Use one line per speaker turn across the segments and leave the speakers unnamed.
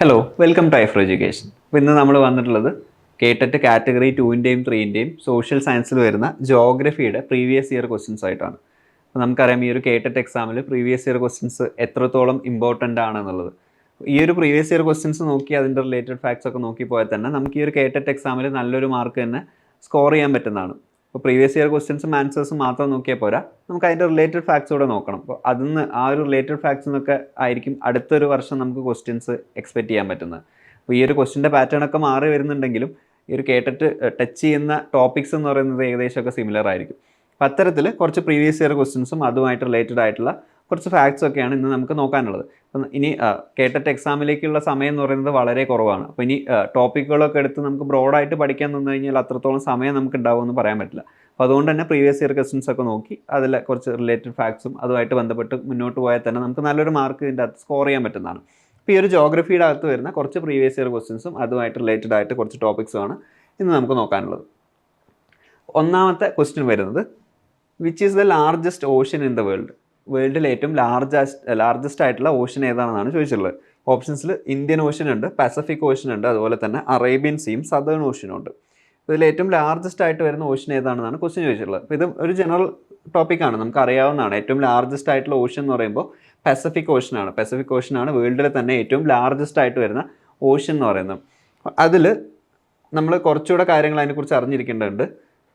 Hello welcome to Aifer education അപ്പോൾ ഇന്ന് നമ്മൾ വന്നിട്ടുള്ളത് കേട്ടറ്റ് കാറ്റഗറി ടുവിന്റെയും ത്രീന്റെയും സോഷ്യൽ സയൻസിൽ വരുന്ന ജോഗ്രഫിയുടെ പ്രീവിയസ് ഇയർ ക്വസ്റ്റ്യൻസ് ആയിട്ടാണ്. അപ്പോൾ നമുക്കറിയാം ഈ ഒരു കേട്ടറ്റ് എക്സാമിൽ പ്രീവിയസ് ഇയർ ക്വസ്റ്റ്യൻസ് എത്രത്തോളം ഇമ്പോർട്ടന്റ് ആണെന്നുള്ളത്. ഈ ഒരു പ്രീവിയസ് ഇയർ ക്വസ്റ്റ്യൻസ് നോക്കി അതിന്റെ റിലേറ്റഡ് ഫാക്ട്സ് ഒക്കെ നോക്കി പോയാൽ തന്നെ നമുക്ക് ഈ ഒരു കേട്ടറ്റ് എക്സാമിൽ നല്ലൊരു മാർക്ക് തന്നെ സ്കോർ ചെയ്യാൻ പറ്റുന്നതാണ്. ഇപ്പോൾ പ്രീവിയസ് ഇയർ ക്വസ്റ്റ്യൻസും ആൻസേഴ്സും മാത്രം നോക്കിയാൽ പോരാ. നമുക്ക് അതിന്റെ റിലേറ്റഡ് ഫാക്ട്സ് കൂടെ നോക്കണം. അപ്പോൾ അതിന്ന് ആ ഒരു റിലേറ്റഡ് ഫാക്ട്സ് എന്നൊക്കെ ആയിരിക്കും അടുത്തൊരു വർഷം നമുക്ക് ക്വസ്റ്റ്യൻസ് എക്സ്പെക്റ്റ് ചെയ്യാൻ പറ്റുന്നത്. അപ്പോൾ ഈ ഒരു ക്വസ്റ്റിന്റെ പാറ്റേൺ ഒക്കെ മാറി വരുന്നുണ്ടെങ്കിലും ഈ ഒരു കേട്ടിട്ട് ടച്ച് ചെയ്യുന്ന ടോപ്പിക്സ് എന്ന് പറയുന്നത് ഏകദേശമൊക്കെ സിമിലർ ആയിരിക്കും. അപ്പം അത്തരത്തിൽ കുറച്ച് പ്രീവിയസ് ഇയർ ക്വസ്റ്റ്യൻസും അതുമായിട്ട് റിലേറ്റഡ് ആയിട്ടുള്ള കുറച്ച് ഫാക്ട്സ് ഒക്കെയാണ് ഇന്ന് നമുക്ക് നോക്കാനുള്ളത്. അപ്പം ഇനി കേട്ടിട്ട് എക്സാമിലേക്കുള്ള സമയം എന്ന് പറയുന്നത് വളരെ കുറവാണ്. അപ്പോൾ ഇനി ടോപ്പിക്കുകളൊക്കെ എടുത്ത് നമുക്ക് ബ്രോഡായിട്ട് പഠിക്കാൻ നിന്ന് കഴിഞ്ഞാൽ അത്രത്തോളം സമയം നമുക്ക് ഉണ്ടാവുമെന്ന് പറയാൻ പറ്റില്ല. അപ്പോൾ അതുകൊണ്ട് തന്നെ പ്രീവിയസ് ഇയർ ക്വസ്റ്റ്യൻസ് ഒക്കെ നോക്കി അതിൽ കുറച്ച് റിലേറ്റഡ് ഫാക്ട്സും അതുമായിട്ട് ബന്ധപ്പെട്ട് മുന്നോട്ട് പോയാൽ തന്നെ നമുക്ക് നല്ലൊരു മാർക്ക് ഇതിന്റെ അകത്ത് സ്കോർ ചെയ്യാൻ പറ്റുന്നതാണ്. അപ്പോൾ ഈ ഒരു ജോഗ്രഫിയുടെ അകത്ത് വരുന്ന കുറച്ച് പ്രീവിയസ് ഇയർ ക്വസ്റ്റ്യൻസും അതുമായിട്ട് റിലേറ്റഡ് ആയിട്ട് കുറച്ച് ടോപ്പിക്സുമാണ് ഇന്ന് നമുക്ക് നോക്കാനുള്ളത്. ഒന്നാമത്തെ ക്വസ്റ്റ്യൻ വരുന്നത് which is the largest ocean in the world വേൾഡിലെ ഏറ്റവും ലാർജസ്റ്റ് ലാർജസ്റ്റ് ആയിട്ടുള്ള ഓഷൻ ഏതാണെന്നാണ് ചോദിച്ചിട്ടുള്ളത്. ഓപ്ഷൻസിൽ ഇന്ത്യൻ ഓഷൻ ഉണ്ട് പസഫിക് ഓഷൻ ഉണ്ട് അതുപോലെ തന്നെ അറേബ്യൻ സീയും സദേൺ ഓഷ്യനും ഉണ്ട്. ഇതിൽ ഏറ്റവും ലാർജസ്റ്റ് ആയിട്ട് വരുന്ന ഓഷൻ ഏതാണെന്നാണ് ക്വസ്റ്റ്യൻ ചോദിച്ചിട്ടുള്ളത്. അപ്പോൾ ഇത് ഒരു ജനറൽ ടോപ്പിക്കാണ് നമുക്ക് അറിയാവുന്നതാണ്. ഏറ്റവും ലാർജസ്റ്റ് ആയിട്ടുള്ള ഓഷൻ എന്ന് പറയുമ്പോൾ പസഫിക് ഓഷനാണ് പസഫിക് ഓഷനാണ് വേൾഡിൽ തന്നെ ഏറ്റവും ലാർജസ്റ്റ് ആയിട്ട് വരുന്ന ഓഷൻ എന്ന് പറയുന്നത്. അതിൽ നമ്മൾ കുറച്ചുകൂടെ കാര്യങ്ങൾ അതിനെക്കുറിച്ച് അറിഞ്ഞിരിക്കേണ്ടതുണ്ട്.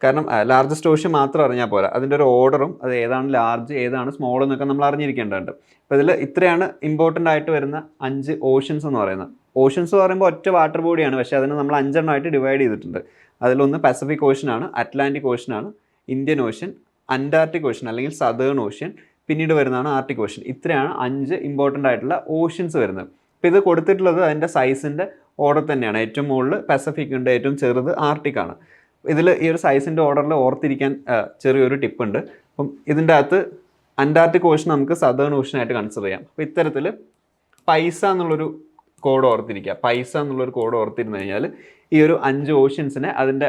കാരണം ലാർജസ്റ്റ് ഓഷ്യൻ മാത്രം അറിഞ്ഞാൽ പോരാ. അതിന്റെ ഒരു ഓർഡറും അത് ഏതാണ് ലാർജ് ഏതാണ് സ്മോൾ എന്നൊക്കെ നമ്മൾ അറിഞ്ഞിരിക്കേണ്ടതുണ്ട്. അപ്പോൾ ഇതിൽ ഇത്രയാണ് ഇമ്പോർട്ടന്റ് ആയിട്ട് വരുന്ന അഞ്ച് ഓഷ്യൻസ് എന്ന് പറയുന്നത്. ഓഷ്യൻസ് എന്ന് പറയുമ്പോൾ ഒറ്റ വാട്ടർ ബോഡിയാണ് പക്ഷേ അതിനെ നമ്മൾ അഞ്ചെണ്ണമായിട്ട് ഡിവൈഡ് ചെയ്തിട്ടുണ്ട്. അതിലൊന്ന് പസഫിക് ഓഷ്യനാണ് അറ്റ്ലാന്റിക് ഓഷ്യനാണ് ഇന്ത്യൻ ഓഷ്യൻ അന്റാർട്ടിക് ഓഷ്യൻ അല്ലെങ്കിൽ സദേൺ ഓഷ്യൻ പിന്നീട് വരുന്നതാണ് ആർട്ടിക് ഓഷ്യൻ ഇത്രയാണ് അഞ്ച് ഇമ്പോർട്ടന്റ് ആയിട്ടുള്ള ഓഷ്യൻസ് വരുന്നത്. അപ്പോൾ ഇത് കൊടുത്തിട്ടുള്ളത് അതിന്റെ സൈസിന്റെ ഓർഡർ തന്നെയാണ്. ഏറ്റവും മുകളിൽ പസഫിക് ഉണ്ട് ഏറ്റവും ചെറുത് ആർട്ടിക് ആണ്. ഇതിൽ ഈ ഒരു സൈസിന്റെ ഓർഡറിൽ ഓർത്തിരിക്കാൻ ചെറിയൊരു ടിപ്പ് ഉണ്ട്. അപ്പം ഇതിന്റെ അകത്ത് അന്റാർട്ടിക് ഓഷൻ നമുക്ക് സദേൺ ഓഷനായിട്ട് കൺസിഡർ ചെയ്യാം. അപ്പോൾ ഇത്തരത്തിൽ പൈസ എന്നുള്ളൊരു കോഡ് ഓർത്തിരിക്കുക. പൈസ എന്നുള്ളൊരു കോഡ് ഓർത്തിരുന്നു കഴിഞ്ഞാൽ ഈ ഒരു അഞ്ച് ഓഷ്യൻസിനെ അതിന്റെ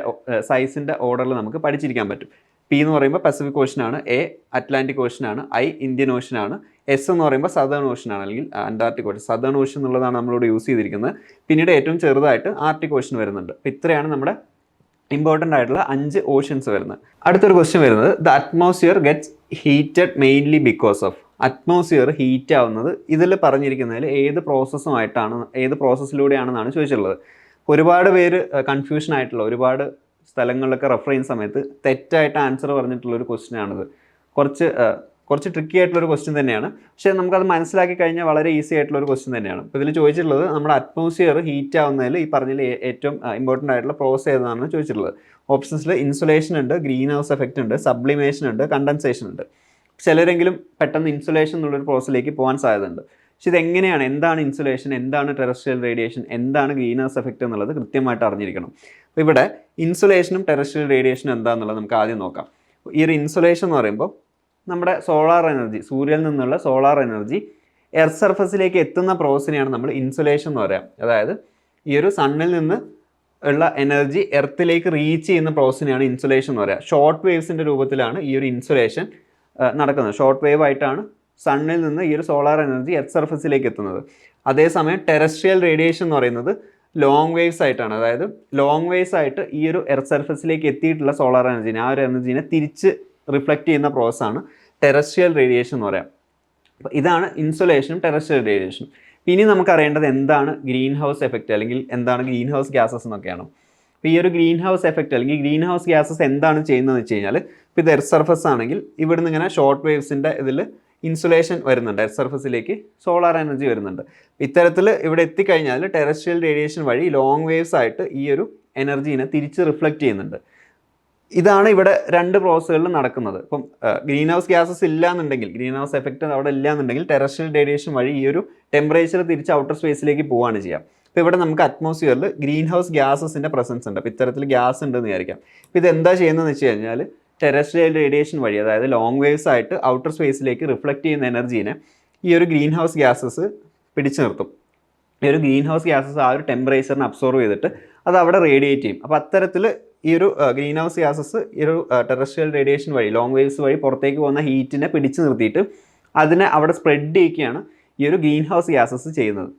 സൈസിന്റെ ഓർഡറിൽ നമുക്ക് പഠിച്ചിരിക്കാൻ പറ്റും. പി എന്ന് പറയുമ്പോൾ പസഫിക് ഓഷനാണ് എ അറ്റ്ലാന്റിക് ഓഷനാണ് ഐ ഇന്ത്യൻ ഓഷനാണ് എസ് എന്ന് പറയുമ്പോൾ സദേൺ ഓഷനാണ് അല്ലെങ്കിൽ അന്റാർട്ടിക് ഓഷൻ സദേൺ ഓഷൻ എന്നുള്ളതാണ് നമ്മളിവിടെ യൂസ് ചെയ്തിരിക്കുന്നത്. പിന്നീട് ഏറ്റവും ചെറുതായിട്ട് ആർട്ടിക് ഓഷൻ വരുന്നുണ്ട്. അപ്പോൾ ഇത്രയാണ് നമ്മുടെ ഇമ്പോർട്ടന്റ് ആയിട്ടുള്ള അഞ്ച് ഓഷൻസ് വരുന്നത്. അടുത്തൊരു ക്വസ്റ്റ്യൻ വരുന്നത് the atmosphere gets heated mainly because of atmosphere heat ആവുന്നത് ഇതിൽ പറഞ്ഞിരിക്കുന്നതിൽ ഏത് പ്രോസസ്സുമായിട്ടാണ് ഏത് പ്രോസസ്സിലൂടെയാണെന്നാണ് ചോദിച്ചിട്ടുള്ളത്. ഒരുപാട് പേര് കൺഫ്യൂഷൻ ആയിട്ടുള്ള ഒരുപാട് സ്ഥലങ്ങളിലൊക്കെ റെഫർ ചെയ്യുന്ന സമയത്ത് തെറ്റായിട്ട് ആൻസർ പറഞ്ഞിട്ടുള്ള ഒരു ക്വസ്റ്റ്യൻ ആണിത്. കുറച്ച് കുറച്ച് ട്രിക്കി ആയിട്ടുള്ള ഒരു ക്വസ്റ്റ്യൻ തന്നെയാണ്. പക്ഷേ നമുക്കത് മനസ്സിലാക്കി കഴിഞ്ഞാൽ വളരെ ഈസി ആയിട്ടുള്ള ഒരു ക്വസ്റ്റ്യൻ തന്നെയാണ്. അപ്പോൾ ഇതിൽ ചോദിച്ചിട്ടുള്ളത് നമ്മുടെ അറ്റ്മോസ്ഫിയർ ഹീറ്റ് ആവുന്നതിൽ ഈ പറഞ്ഞതിൽ ഏറ്റവും ഇമ്പോർട്ടന്റ് ആയിട്ടുള്ള പ്രോസസ് ഏതാണെന്ന് ചോദിച്ചിട്ടുള്ളത്. ഓപ്ഷൻസിൽ ഇൻസുലേഷൻ ഉണ്ട് ഗ്രീൻ ഹൗസ് എഫക്റ്റ് ഉണ്ട് സബ്ലിമേഷൻ ഉണ്ട് കണ്ടൻസേഷൻ ഉണ്ട്. ചിലരെങ്കിലും പെട്ടെന്ന് ഇൻസുലേഷൻ എന്നുള്ളൊരു പ്രോസസ്സിലേക്ക് പോകാൻ സാധ്യതയുണ്ട്. പക്ഷെ ഇതെങ്ങനെയാണ് എന്താണ് ഇൻസുലേഷൻ എന്താണ് ടെറസ്ട്രിയൽ റേഡിയേഷൻ എന്താണ് ഗ്രീൻ ഹൗസ് എഫക്റ്റ് എന്നുള്ളത് കൃത്യമായിട്ട് അറിഞ്ഞിരിക്കണം. അപ്പോൾ ഇവിടെ ഇൻസുലേഷനും ടെറസ്ട്രിയൽ റേഡിയേഷനും എന്താണെന്നുള്ളത് നമുക്ക് ആദ്യം നോക്കാം. ഈ ഒരു ഇൻസുലേഷൻ എന്ന് പറയുമ്പോൾ നമ്മുടെ സോളാർ എനർജി സൂര്യനിൽ നിന്നുള്ള സോളാർ എനർജി എർത്ത് സർഫസിലേക്ക് എത്തുന്ന പ്രോസസ്സിനെയാണ് നമ്മൾ ഇൻസുലേഷൻ എന്ന് പറയാം. അതായത് ഈ ഒരു സണ്ണിൽ നിന്ന് ഉള്ള എനർജി എർത്തിലേക്ക് റീച്ച് ചെയ്യുന്ന പ്രോസസ്സിനെയാണ് ഇൻസുലേഷൻ എന്ന് പറയുക ഷോർട്ട് വേവ്സിന്റെ രൂപത്തിലാണ് ഈ ഒരു ഇൻസുലേഷൻ നടക്കുന്നത്. ഷോർട്ട് വേവ് ആയിട്ടാണ് സണ്ണിൽ നിന്ന് ഈ ഒരു സോളാർ എനർജി എർത്ത് സർഫസിലേക്ക് എത്തുന്നത്. അതേസമയം ടെറസ്ട്രിയൽ റേഡിയേഷൻ എന്ന് പറയുന്നത് ലോങ് വേവ്സ് ആയിട്ടാണ്. അതായത് ലോങ് വേവ്സ് ആയിട്ട് ഈ ഒരു എർത്ത് സർഫസിലേക്ക് എത്തിയിട്ടുള്ള സോളാർ എനർജീനെ ആ ഒരു എനർജീനെ തിരിച്ച് റിഫ്ലക്റ്റ് ചെയ്യുന്ന പ്രോസസ്സാണ് ടെറസ്ട്രിയൽ റേഡിയേഷൻ എന്ന് പറയാം. അപ്പോൾ ഇതാണ് ഇൻസുലേഷനും ടെറസ്ട്രിയൽ റേഡിയേഷനും പിന്നെ നമുക്ക് അറിയേണ്ടത് എന്താണ് ഗ്രീൻ ഹൗസ് എഫക്റ്റ് അല്ലെങ്കിൽ എന്താണ് ഗ്രീൻ ഹൗസ് ഗ്യാസസ് എന്നൊക്കെയാണ്. അപ്പോൾ ഈ ഒരു ഗ്രീൻ ഹൗസ് എഫക്റ്റ് അല്ലെങ്കിൽ ഗ്രീൻ ഹൗസ് ഗ്യാസസ് എന്താണ് ചെയ്യുന്നതെന്ന് വെച്ച് കഴിഞ്ഞാൽ ഇപ്പോൾ ഇത് എർത്ത് സർഫസ് ആണെങ്കിൽ ഇവിടുന്ന് ഇങ്ങനെ ഷോർട്ട് വേവ്സിന്റെ ഇതിൽ ഇൻസുലേഷൻ വരുന്നുണ്ട്. എർത്ത് സർഫസിലേക്ക് സോളാർ എനർജി വരുന്നുണ്ട്. ഇത്തരത്തിൽ ഇവിടെ എത്തിക്കഴിഞ്ഞാൽ ടെറസ്ട്രിയൽ റേഡിയേഷൻ വഴി ലോങ് വേവ്സ് ആയിട്ട് ഈ ഒരു എനർജീനെ തിരിച്ച് റിഫ്ലക്റ്റ് ചെയ്യുന്നുണ്ട്. ഇതാണ് ഇവിടെ രണ്ട് പ്രോസസ്സുകളിൽ നടക്കുന്നത്. ഇപ്പം ഗ്രീൻ ഹൗസ് ഗ്യാസസ് ഇല്ല എന്നുണ്ടെങ്കിൽ ഗ്രീൻ ഹൗസ് എഫക്റ്റ് അവിടെ ഇല്ല എന്നുണ്ടെങ്കിൽ ടെറസ്ട്രിയൽ റേഡിയേഷൻ വഴി ഈ ഒരു ടെമ്പറേച്ചർ തിരിച്ച് ഔട്ടർ സ്പേസിലേക്ക് പോവുകയാണ് ചെയ്യുക അപ്പോൾ ഇവിടെ നമുക്ക് അറ്റ്മോസ്ഫിയറിൽ ഗ്രീൻ ഹൗസ് ഗ്യാസസിന്റെ പ്രസൻസ് ഉണ്ട്. അപ്പോൾ ഇത്തരത്തിൽ ഗ്യാസ് ഉണ്ടെന്ന് വിചാരിക്കാം. അപ്പോൾ ഇത് എന്താ ചെയ്യുന്നതെന്ന് വെച്ച് കഴിഞ്ഞാൽ ടെറസ്ട്രിയൽ റേഡിയേഷൻ വഴി അതായത് ലോങ് വേവ്സ് ആയിട്ട് ഔട്ടർ സ്പേസിലേക്ക് റിഫ്ലക്റ്റ് ചെയ്യുന്ന എനർജീനെ ഈ ഒരു ഗ്രീൻ ഹൗസ് ഗ്യാസസ് പിടിച്ചു നിർത്തും. ഈ ഒരു ഗ്രീൻ ഹൗസ് ഗ്യാസസ് ആ ഒരു ടെമ്പറേച്ചറിനെ അബ്സോർവ് ചെയ്തിട്ട് അത് അവിടെ റേഡിയേറ്റ് ചെയ്യും. അപ്പോൾ അത്തരത്തിൽ ഈ ഒരു ഗ്രീൻ ഹൗസ് ഗ്യാസസ് ഈ ഒരു ടെറസ്ട്രിയൽ റേഡിയേഷൻ വഴി ലോങ് വേവ്സ് വഴി പുറത്തേക്ക് പോകുന്ന ഹീറ്റിനെ പിടിച്ചു നിർത്തിയിട്ട് അതിനെ അവിടെ സ്പ്രെഡ് ചെയ്യുകയാണ് ഈ ഒരു ഗ്രീൻ ഹൗസ് ഗ്യാസസ് ചെയ്യുന്നത്.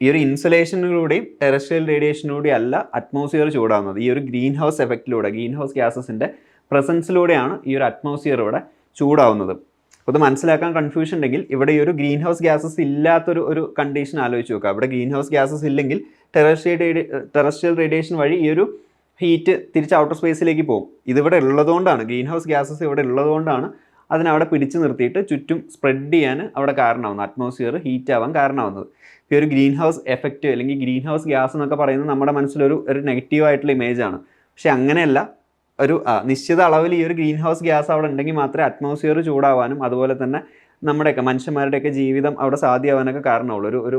ഈ ഒരു ഇൻസുലേഷനിലൂടെയും ടെറസ്ട്രിയൽ റേഡിയേഷനിലൂടെയും അല്ല അറ്റ്മോസ്ഫിയർ ചൂടാവുന്നത്. ഈ ഒരു ഗ്രീൻ ഹൗസ് എഫക്റ്റിലൂടെ ഗ്രീൻ ഹൗസ് ഗ്യാസസിന്റെ പ്രസൻസിലൂടെയാണ് ഈ ഒരു അറ്റ്മോസ്ഫിയർ ഇവിടെ ചൂടാവുന്നത്. അപ്പോൾ മനസ്സിലാക്കാൻ കൺഫ്യൂഷൻ ഉണ്ടെങ്കിൽ ഇവിടെ ഈ ഒരു ഗ്രീൻ ഹൗസ് ഗ്യാസസ് ഇല്ലാത്തൊരു ഒരു കണ്ടീഷൻ ആലോചിച്ച് നോക്കുക അവിടെ ഗ്രീൻ ഹൗസ് ഗ്യാസസ് ഇല്ലെങ്കിൽ ടെറസ്ട്രിയൽ ടെറസ്ട്രിയൽ റേഡിയേഷൻ വഴി ഈ ഒരു ഹീറ്റ് തിരിച്ച് ഔട്ടർ സ്പേസിലേക്ക് പോകും. ഇതിവിടെ ഉള്ളതുകൊണ്ടാണ് ഗ്രീൻ ഹൗസ് ഗ്യാസസ് ഇവിടെ ഉള്ളതുകൊണ്ടാണ് അതിനവിടെ പിടിച്ചു നിർത്തിയിട്ട് ചുറ്റും സ്പ്രെഡ് ചെയ്യാൻ അവിടെ കാരണമാകുന്നത് അറ്റ്മോസ്ഫിയർ ഹീറ്റ് ആവാൻ കാരണമാകുന്നത് ഈ ഒരു ഗ്രീൻ ഹൗസ് എഫക്റ്റ് അല്ലെങ്കിൽ ഗ്രീൻ ഹൗസ് ഗ്യാസ് എന്നൊക്കെ പറയുന്നത് നമ്മുടെ മനസ്സിലൊരു ഒരു നെഗറ്റീവ് ആയിട്ടുള്ള ഇമേജ് ആണ്. പക്ഷെ അങ്ങനെയല്ല. ഒരു നിശ്ചിത അളവിൽ ഈ ഒരു ഗ്രീൻ ഹൗസ് ഗ്യാസ് അവിടെ ഉണ്ടെങ്കിൽ മാത്രമേ അറ്റ്മോസ്ഫിയർ ചൂടാവാനും അതുപോലെ തന്നെ നമ്മുടെയൊക്കെ മനുഷ്യന്മാരുടെയൊക്കെ ജീവിതം അവിടെ സാധ്യമാവാനൊക്കെ കാരണമുള്ളൂ. ഒരു ഒരു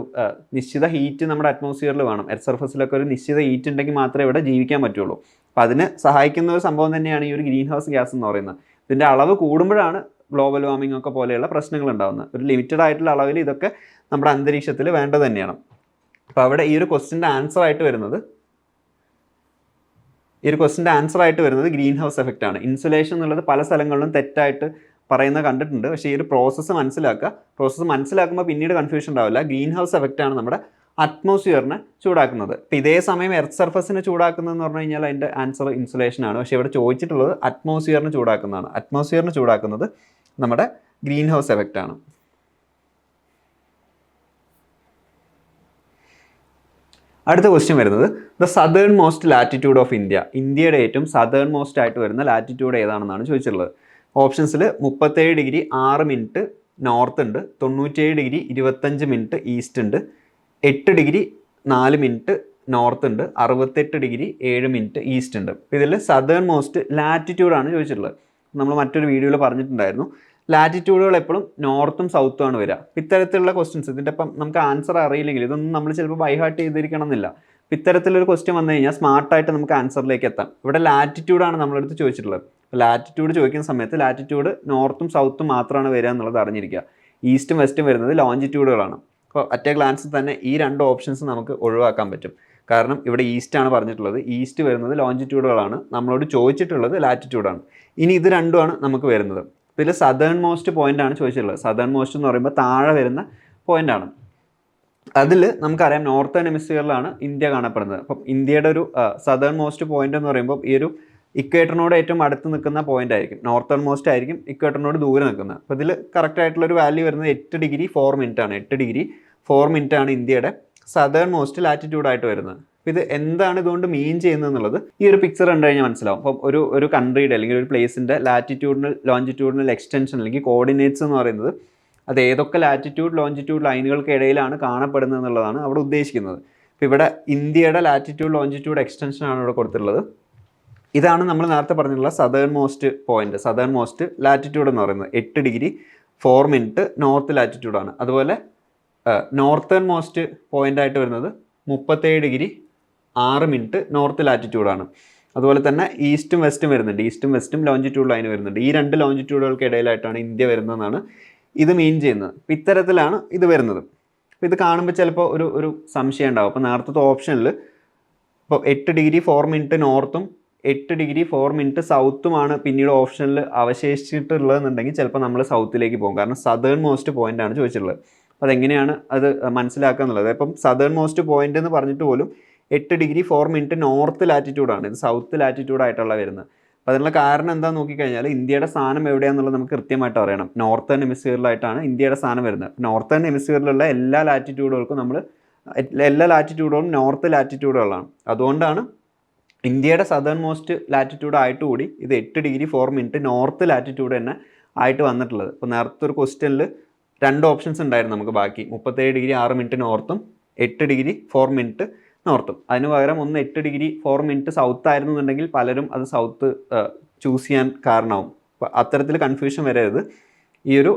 നിശ്ചിത ഹീറ്റ് നമ്മുടെ അറ്റ്മോസ്ഫിയറിൽ വേണം. എർത്ത് സർഫസിലൊക്കെ ഒരു നിശ്ചിത ഹീറ്റ് ഉണ്ടെങ്കിൽ മാത്രമേ ഇവിടെ ജീവിക്കാൻ പറ്റുള്ളൂ. അപ്പോൾ അതിന് സഹായിക്കുന്ന ഒരു സംഭവം തന്നെയാണ് ഈ ഒരു ഗ്രീൻ ഹൗസ് ഗ്യാസ് എന്ന് പറയുന്നത്. ഇതിന്റെ അളവ് കൂടുമ്പോഴാണ് ഗ്ലോബൽ വാർമിംഗ് ഒക്കെ പോലെയുള്ള പ്രശ്നങ്ങൾ ഉണ്ടാകുന്നത് ഒരു ലിമിറ്റഡ് ആയിട്ടുള്ള അളവിൽ ഇതൊക്കെ നമ്മുടെ അന്തരീക്ഷത്തിൽ വേണ്ടത് തന്നെയാണ്. അപ്പോൾ അവിടെ ഈ ഒരു ക്വസ്റ്റിന്റെ ആൻസർ ആയിട്ട് വരുന്നത് ഈ ഒരു ക്വസ്റ്റിന്റെ ആൻസർ ആയിട്ട് വരുന്നത് ഗ്രീൻ ഹൗസ് എഫക്റ്റ് ആണ്. ഇൻസുലേഷൻ എന്നുള്ളത് പല സ്ഥലങ്ങളിലും തെറ്റായിട്ട് പറയുന്നത് കണ്ടിട്ടുണ്ട്. പക്ഷേ ഈ ഒരു പ്രോസസ്സ് മനസ്സിലാക്കുക. പ്രോസസ്സ് മനസ്സിലാക്കുമ്പോൾ പിന്നീട് കൺഫ്യൂഷൻ ഉണ്ടാവില്ല. ഗ്രീൻ ഹൗസ് എഫക്റ്റ് ആണ് നമ്മുടെ അറ്റ്മോസ്ഫിയറിനെ ചൂടാക്കുന്നത്. ഇപ്പം ഇതേ സമയം എർത്ത് സർഫസിനെ ചൂടാക്കുന്നതെന്ന് പറഞ്ഞു കഴിഞ്ഞാൽ അതിന്റെ ആൻസർ ഇൻസുലേഷൻ ആണ്. പക്ഷേ ഇവിടെ ചോദിച്ചിട്ടുള്ളത് അറ്റ്മോസ്ഫിയറിനെ ചൂടാക്കുന്നതാണ്. അറ്റ്മോസ്ഫിയറിനെ ചൂടാക്കുന്നത് നമ്മുടെ ഗ്രീൻ ഹൗസ് എഫക്റ്റ് ആണ്. അടുത്ത ക്വസ്റ്റ്യൻ വരുന്നത് the southernmost latitude of India ഇന്ത്യയുടെ ഏറ്റവും സദേൺ മോസ്റ്റ് ആയിട്ട് വരുന്ന ലാറ്റിറ്റ്യൂഡ് ഏതാണെന്നാണ് ചോദിച്ചിട്ടുള്ളത്. ഓപ്ഷൻസിൽ മുപ്പത്തേഴ് ഡിഗ്രി ആറ് മിനിറ്റ് നോർത്ത് ഉണ്ട് തൊണ്ണൂറ്റേഴ് ഡിഗ്രി ഇരുപത്തഞ്ച് മിനിറ്റ് ഈസ്റ്റ് ഉണ്ട് എട്ട് ഡിഗ്രി നാല് മിനിറ്റ് നോർത്ത് ഉണ്ട് അറുപത്തെട്ട് ഡിഗ്രി ഏഴ് മിനിറ്റ് ഈസ്റ്റ് ഉണ്ട്. ഇതിൽ സദേൺ മോസ്റ്റ് ലാറ്റിറ്റ്യൂഡാണ് ചോദിച്ചിട്ടുള്ളത്. നമ്മൾ മറ്റൊരു വീഡിയോയിൽ പറഞ്ഞിട്ടുണ്ടായിരുന്നു. ലാറ്റിറ്റ്യൂഡുകൾ എപ്പോഴും നോർത്തും സൗത്തും ആണ് വരിക. ഇത്തരത്തിലുള്ള ക്വസ്റ്റ്യൻസ് ഇതിന്റെ ഇപ്പം നമുക്ക് ആൻസർ അറിയില്ലെങ്കിൽ ഇതൊന്നും നമ്മൾ ചിലപ്പോൾ ബൈഹാർട്ട് ചെയ്തിരിക്കണം എന്നില്ല. ഇത്തരത്തിലൊരു ക്വസ്റ്റ്യൻ വന്നു കഴിഞ്ഞാൽ സ്മാർട്ടായിട്ട് നമുക്ക് ആൻസറിലേക്ക് എത്താം. ഇവിടെ ലാറ്റിറ്റ്യൂഡാണ് നമ്മളെടുത്ത് ചോദിച്ചിട്ടുള്ളത്. ലാറ്റിറ്റ്യൂഡ് ചോദിക്കുന്ന സമയത്ത് ലാറ്റിറ്റ്യൂഡ് നോർത്തും സൗത്തും മാത്രമാണ് വരിക എന്നുള്ളത് അറിഞ്ഞിരിക്കുക. ഈസ്റ്റും വെസ്റ്റും വരുന്നത് ലോഞ്ചിറ്റ്യൂഡുകളാണ് അപ്പോൾ അറ്റ ഗ്ലാൻസിൽ തന്നെ ഈ രണ്ട് ഓപ്ഷൻസ് നമുക്ക് ഒഴിവാക്കാൻ പറ്റും. കാരണം ഇവിടെ ഈസ്റ്റ് ആണ് പറഞ്ഞിട്ടുള്ളത്. ഈസ്റ്റ് വരുന്നത് ലോഞ്ചിറ്റ്യൂഡുകളാണ് നമ്മളോട് ചോദിച്ചിട്ടുള്ളത് ലാറ്റിറ്റ്യൂഡാണ് ഇനി ഇത് രണ്ടുമാണ് നമുക്ക് വരുന്നത്. ഇതിൽ സദേൺ മോസ്റ്റ് പോയിന്റ് ആണ് ചോദിച്ചിട്ടുള്ളത്. സദേൺ മോസ്റ്റ് എന്ന് പറയുമ്പോൾ താഴെ വരുന്ന പോയിന്റ് ആണ്. അതിൽ നമുക്കറിയാം നോർത്തേൺ ഹെമിസ്ഫിയറിലാണ് ഇന്ത്യ കാണപ്പെടുന്നത്. അപ്പം ഇന്ത്യയുടെ ഒരു സദേൺ മോസ്റ്റ് പോയിന്റ് എന്ന് പറയുമ്പോൾ ഈ ഒരു ഇക്വേറ്ററിനോട് ഏറ്റവും അടുത്ത് നിൽക്കുന്ന പോയിന്റ് ആയിരിക്കും. നോർത്തേൺ മോസ്റ്റ് ആയിരിക്കും ഇക്വേറ്ററിനോട് ദൂരെ നിൽക്കുന്നത്. അപ്പോൾ ഇതിൽ കറക്റ്റ് ആയിട്ടുള്ള ഒരു വാല്യൂ വരുന്നത് എട്ട് ഡിഗ്രി ഫോർ മിനിറ്റ് ആണ്. എട്ട് ഡിഗ്രി ഫോർ മിനിറ്റ് ആണ് ഇന്ത്യയുടെ സദേൺ മോസ്റ്റ് ലാറ്റിറ്റ്യൂഡ് ആയിട്ട് വരുന്നത്. ഇത് എന്താണ് ഇതുകൊണ്ട് മീൻ ചെയ്യുന്നത് എന്നുള്ളത് ഈ ഒരു പിക്ചർ കണ്ടു കഴിഞ്ഞാൽ മനസ്സിലാവും. അപ്പം ഒരു ഒരു കൺട്രിയുടെ അല്ലെങ്കിൽ ഒരു പ്ലേസിന്റെ ലാറ്റിറ്റ്യൂഡിനൽ ലോഞ്ചിറ്റ്യൂഡിനൽ എക്സ്റ്റൻഷൻ അല്ലെങ്കിൽ കോർഡിനേറ്റ്സ് എന്ന് പറയുന്നത് അത് ഏതൊക്കെ ലാറ്റിറ്റ്യൂഡ് ലോഞ്ചിറ്റ്യൂഡ് ലൈനുകൾക്ക് ഇടയിലാണ് കാണപ്പെടുന്നത് എന്നുള്ളതാണ് അവിടെ ഉദ്ദേശിക്കുന്നത്. അപ്പോൾ ഇവിടെ ഇന്ത്യയുടെ ലാറ്റിറ്റ്യൂഡ് ലോഞ്ചിറ്റ്യൂഡ് എക്സ്റ്റൻഷൻ ആണ് ഇവിടെ കൊടുത്തിട്ടുള്ളത്. ഇതാണ് നമ്മൾ നേരത്തെ പറഞ്ഞിട്ടുള്ള southernmost point southernmost latitude എന്ന് പറയുന്നത് എട്ട് ഡിഗ്രി ഫോർ മിനിറ്റ് നോർത്ത് ലാറ്റിറ്റ്യൂഡാണ് അതുപോലെ നോർത്തേൺ മോസ്റ്റ് പോയിന്റ് ആയിട്ട് വരുന്നത് മുപ്പത്തേഴ് ഡിഗ്രി ആറ് മിനിറ്റ് നോർത്ത് ലാറ്റിറ്റ്യൂഡാണ് അതുപോലെ തന്നെ ഈസ്റ്റും വെസ്റ്റും വരുന്നുണ്ട്. ഈസ്റ്റും വെസ്റ്റും ലോഞ്ചിറ്റ്യൂഡ് ലൈൻ വരുന്നുണ്ട്. ഈ രണ്ട് ലോഞ്ചിറ്റ്യൂഡുകൾക്ക് ഇടയിലായിട്ടാണ് ഇന്ത്യ വരുന്നതെന്നാണ് ഇത് മീൻ ചെയ്യുന്നത്. അപ്പം ഇത്തരത്തിലാണ് ഇത് വരുന്നത്. അപ്പോൾ ഇത് കാണുമ്പോൾ ചിലപ്പോൾ ഒരു ഒരു സംശയം ഉണ്ടാവും. അപ്പോൾ നേരത്തെ ഓപ്ഷനിൽ ഇപ്പോൾ എട്ട് ഡിഗ്രി ഫോർ മിനിറ്റ് നോർത്തും എട്ട് ഡിഗ്രി ഫോർ മിനിറ്റ് സൗത്തുമാണ് പിന്നീട് ഓപ്ഷനിൽ അവശേഷിച്ചിട്ടുള്ളതെന്നുണ്ടെങ്കിൽ ചിലപ്പോൾ നമ്മൾ സൗത്തിലേക്ക് പോകും. കാരണം സദേൺ മോസ്റ്റ് പോയിന്റ് ആണ് ചോദിച്ചിട്ടുള്ളത്. അപ്പോൾ അതെങ്ങനെയാണ് അത് മനസ്സിലാക്കുക എന്നുള്ളത്? അപ്പം സദേൺ മോസ്റ്റ് പോയിന്റ് എന്ന് പറഞ്ഞിട്ട് പോലും എട്ട് ഡിഗ്രി ഫോർ മിനിറ്റ് നോർത്ത് ലാറ്റിറ്റ്യൂഡാണ് ഇത് സൗത്ത് ലാറ്റിറ്റ്യൂഡ് ആയിട്ടുള്ള വരുന്നത്. അപ്പോൾ അതിനുള്ള കാരണം എന്താണെന്ന് നോക്കിക്കഴിഞ്ഞാൽ ഇന്ത്യയുടെ സ്ഥാനം എവിടെയാണെന്നുള്ളത് നമുക്ക് കൃത്യമായിട്ട് അറിയണം. നോർത്തേൺ ഹെമിസ്ഫിയറിലായിട്ടാണ് ഇന്ത്യയുടെ സ്ഥാനം വരുന്നത്. നോർത്തേൺ ഹെമിസ്ഫിയറിലുള്ള എല്ലാ ലാറ്റിറ്റ്യൂഡുകൾക്കും നമ്മൾ എല്ലാ ലാറ്റിറ്റ്യൂഡുകളും നോർത്ത് ലാറ്റിറ്റ്യൂഡുകളാണ് അതുകൊണ്ടാണ് ഇന്ത്യയുടെ സദേൺ മോസ്റ്റ് ലാറ്റിറ്റ്യൂഡ് ആയിട്ട് കൂടി ഇത് എട്ട് degree four minute north latitude തന്നെ ആയിട്ട് വന്നിട്ടുള്ളത്. അപ്പോൾ നേരത്തെ ഒരു ക്വസ്റ്റ്യനിൽ രണ്ട് ഓപ്ഷൻസ് ഉണ്ടായിരുന്നു നമുക്ക് ബാക്കി. മുപ്പത്തേഴ് ഡിഗ്രി ആറ് മിനിറ്റ് നോർത്തും എട്ട് ഡിഗ്രി ഫോർ മിനിറ്റ് നോർത്തും അതിന് പകരം ഒന്ന് എട്ട് ഡിഗ്രി ഫോർ മിനിറ്റ് സൗത്ത് ആയിരുന്നുണ്ടെങ്കിൽ പലരും അത് സൗത്ത് ചൂസ് ചെയ്യാൻ കാരണമാവും. അത്തരത്തിൽ കൺഫ്യൂഷൻ വരരുത്. ഈ ഒരു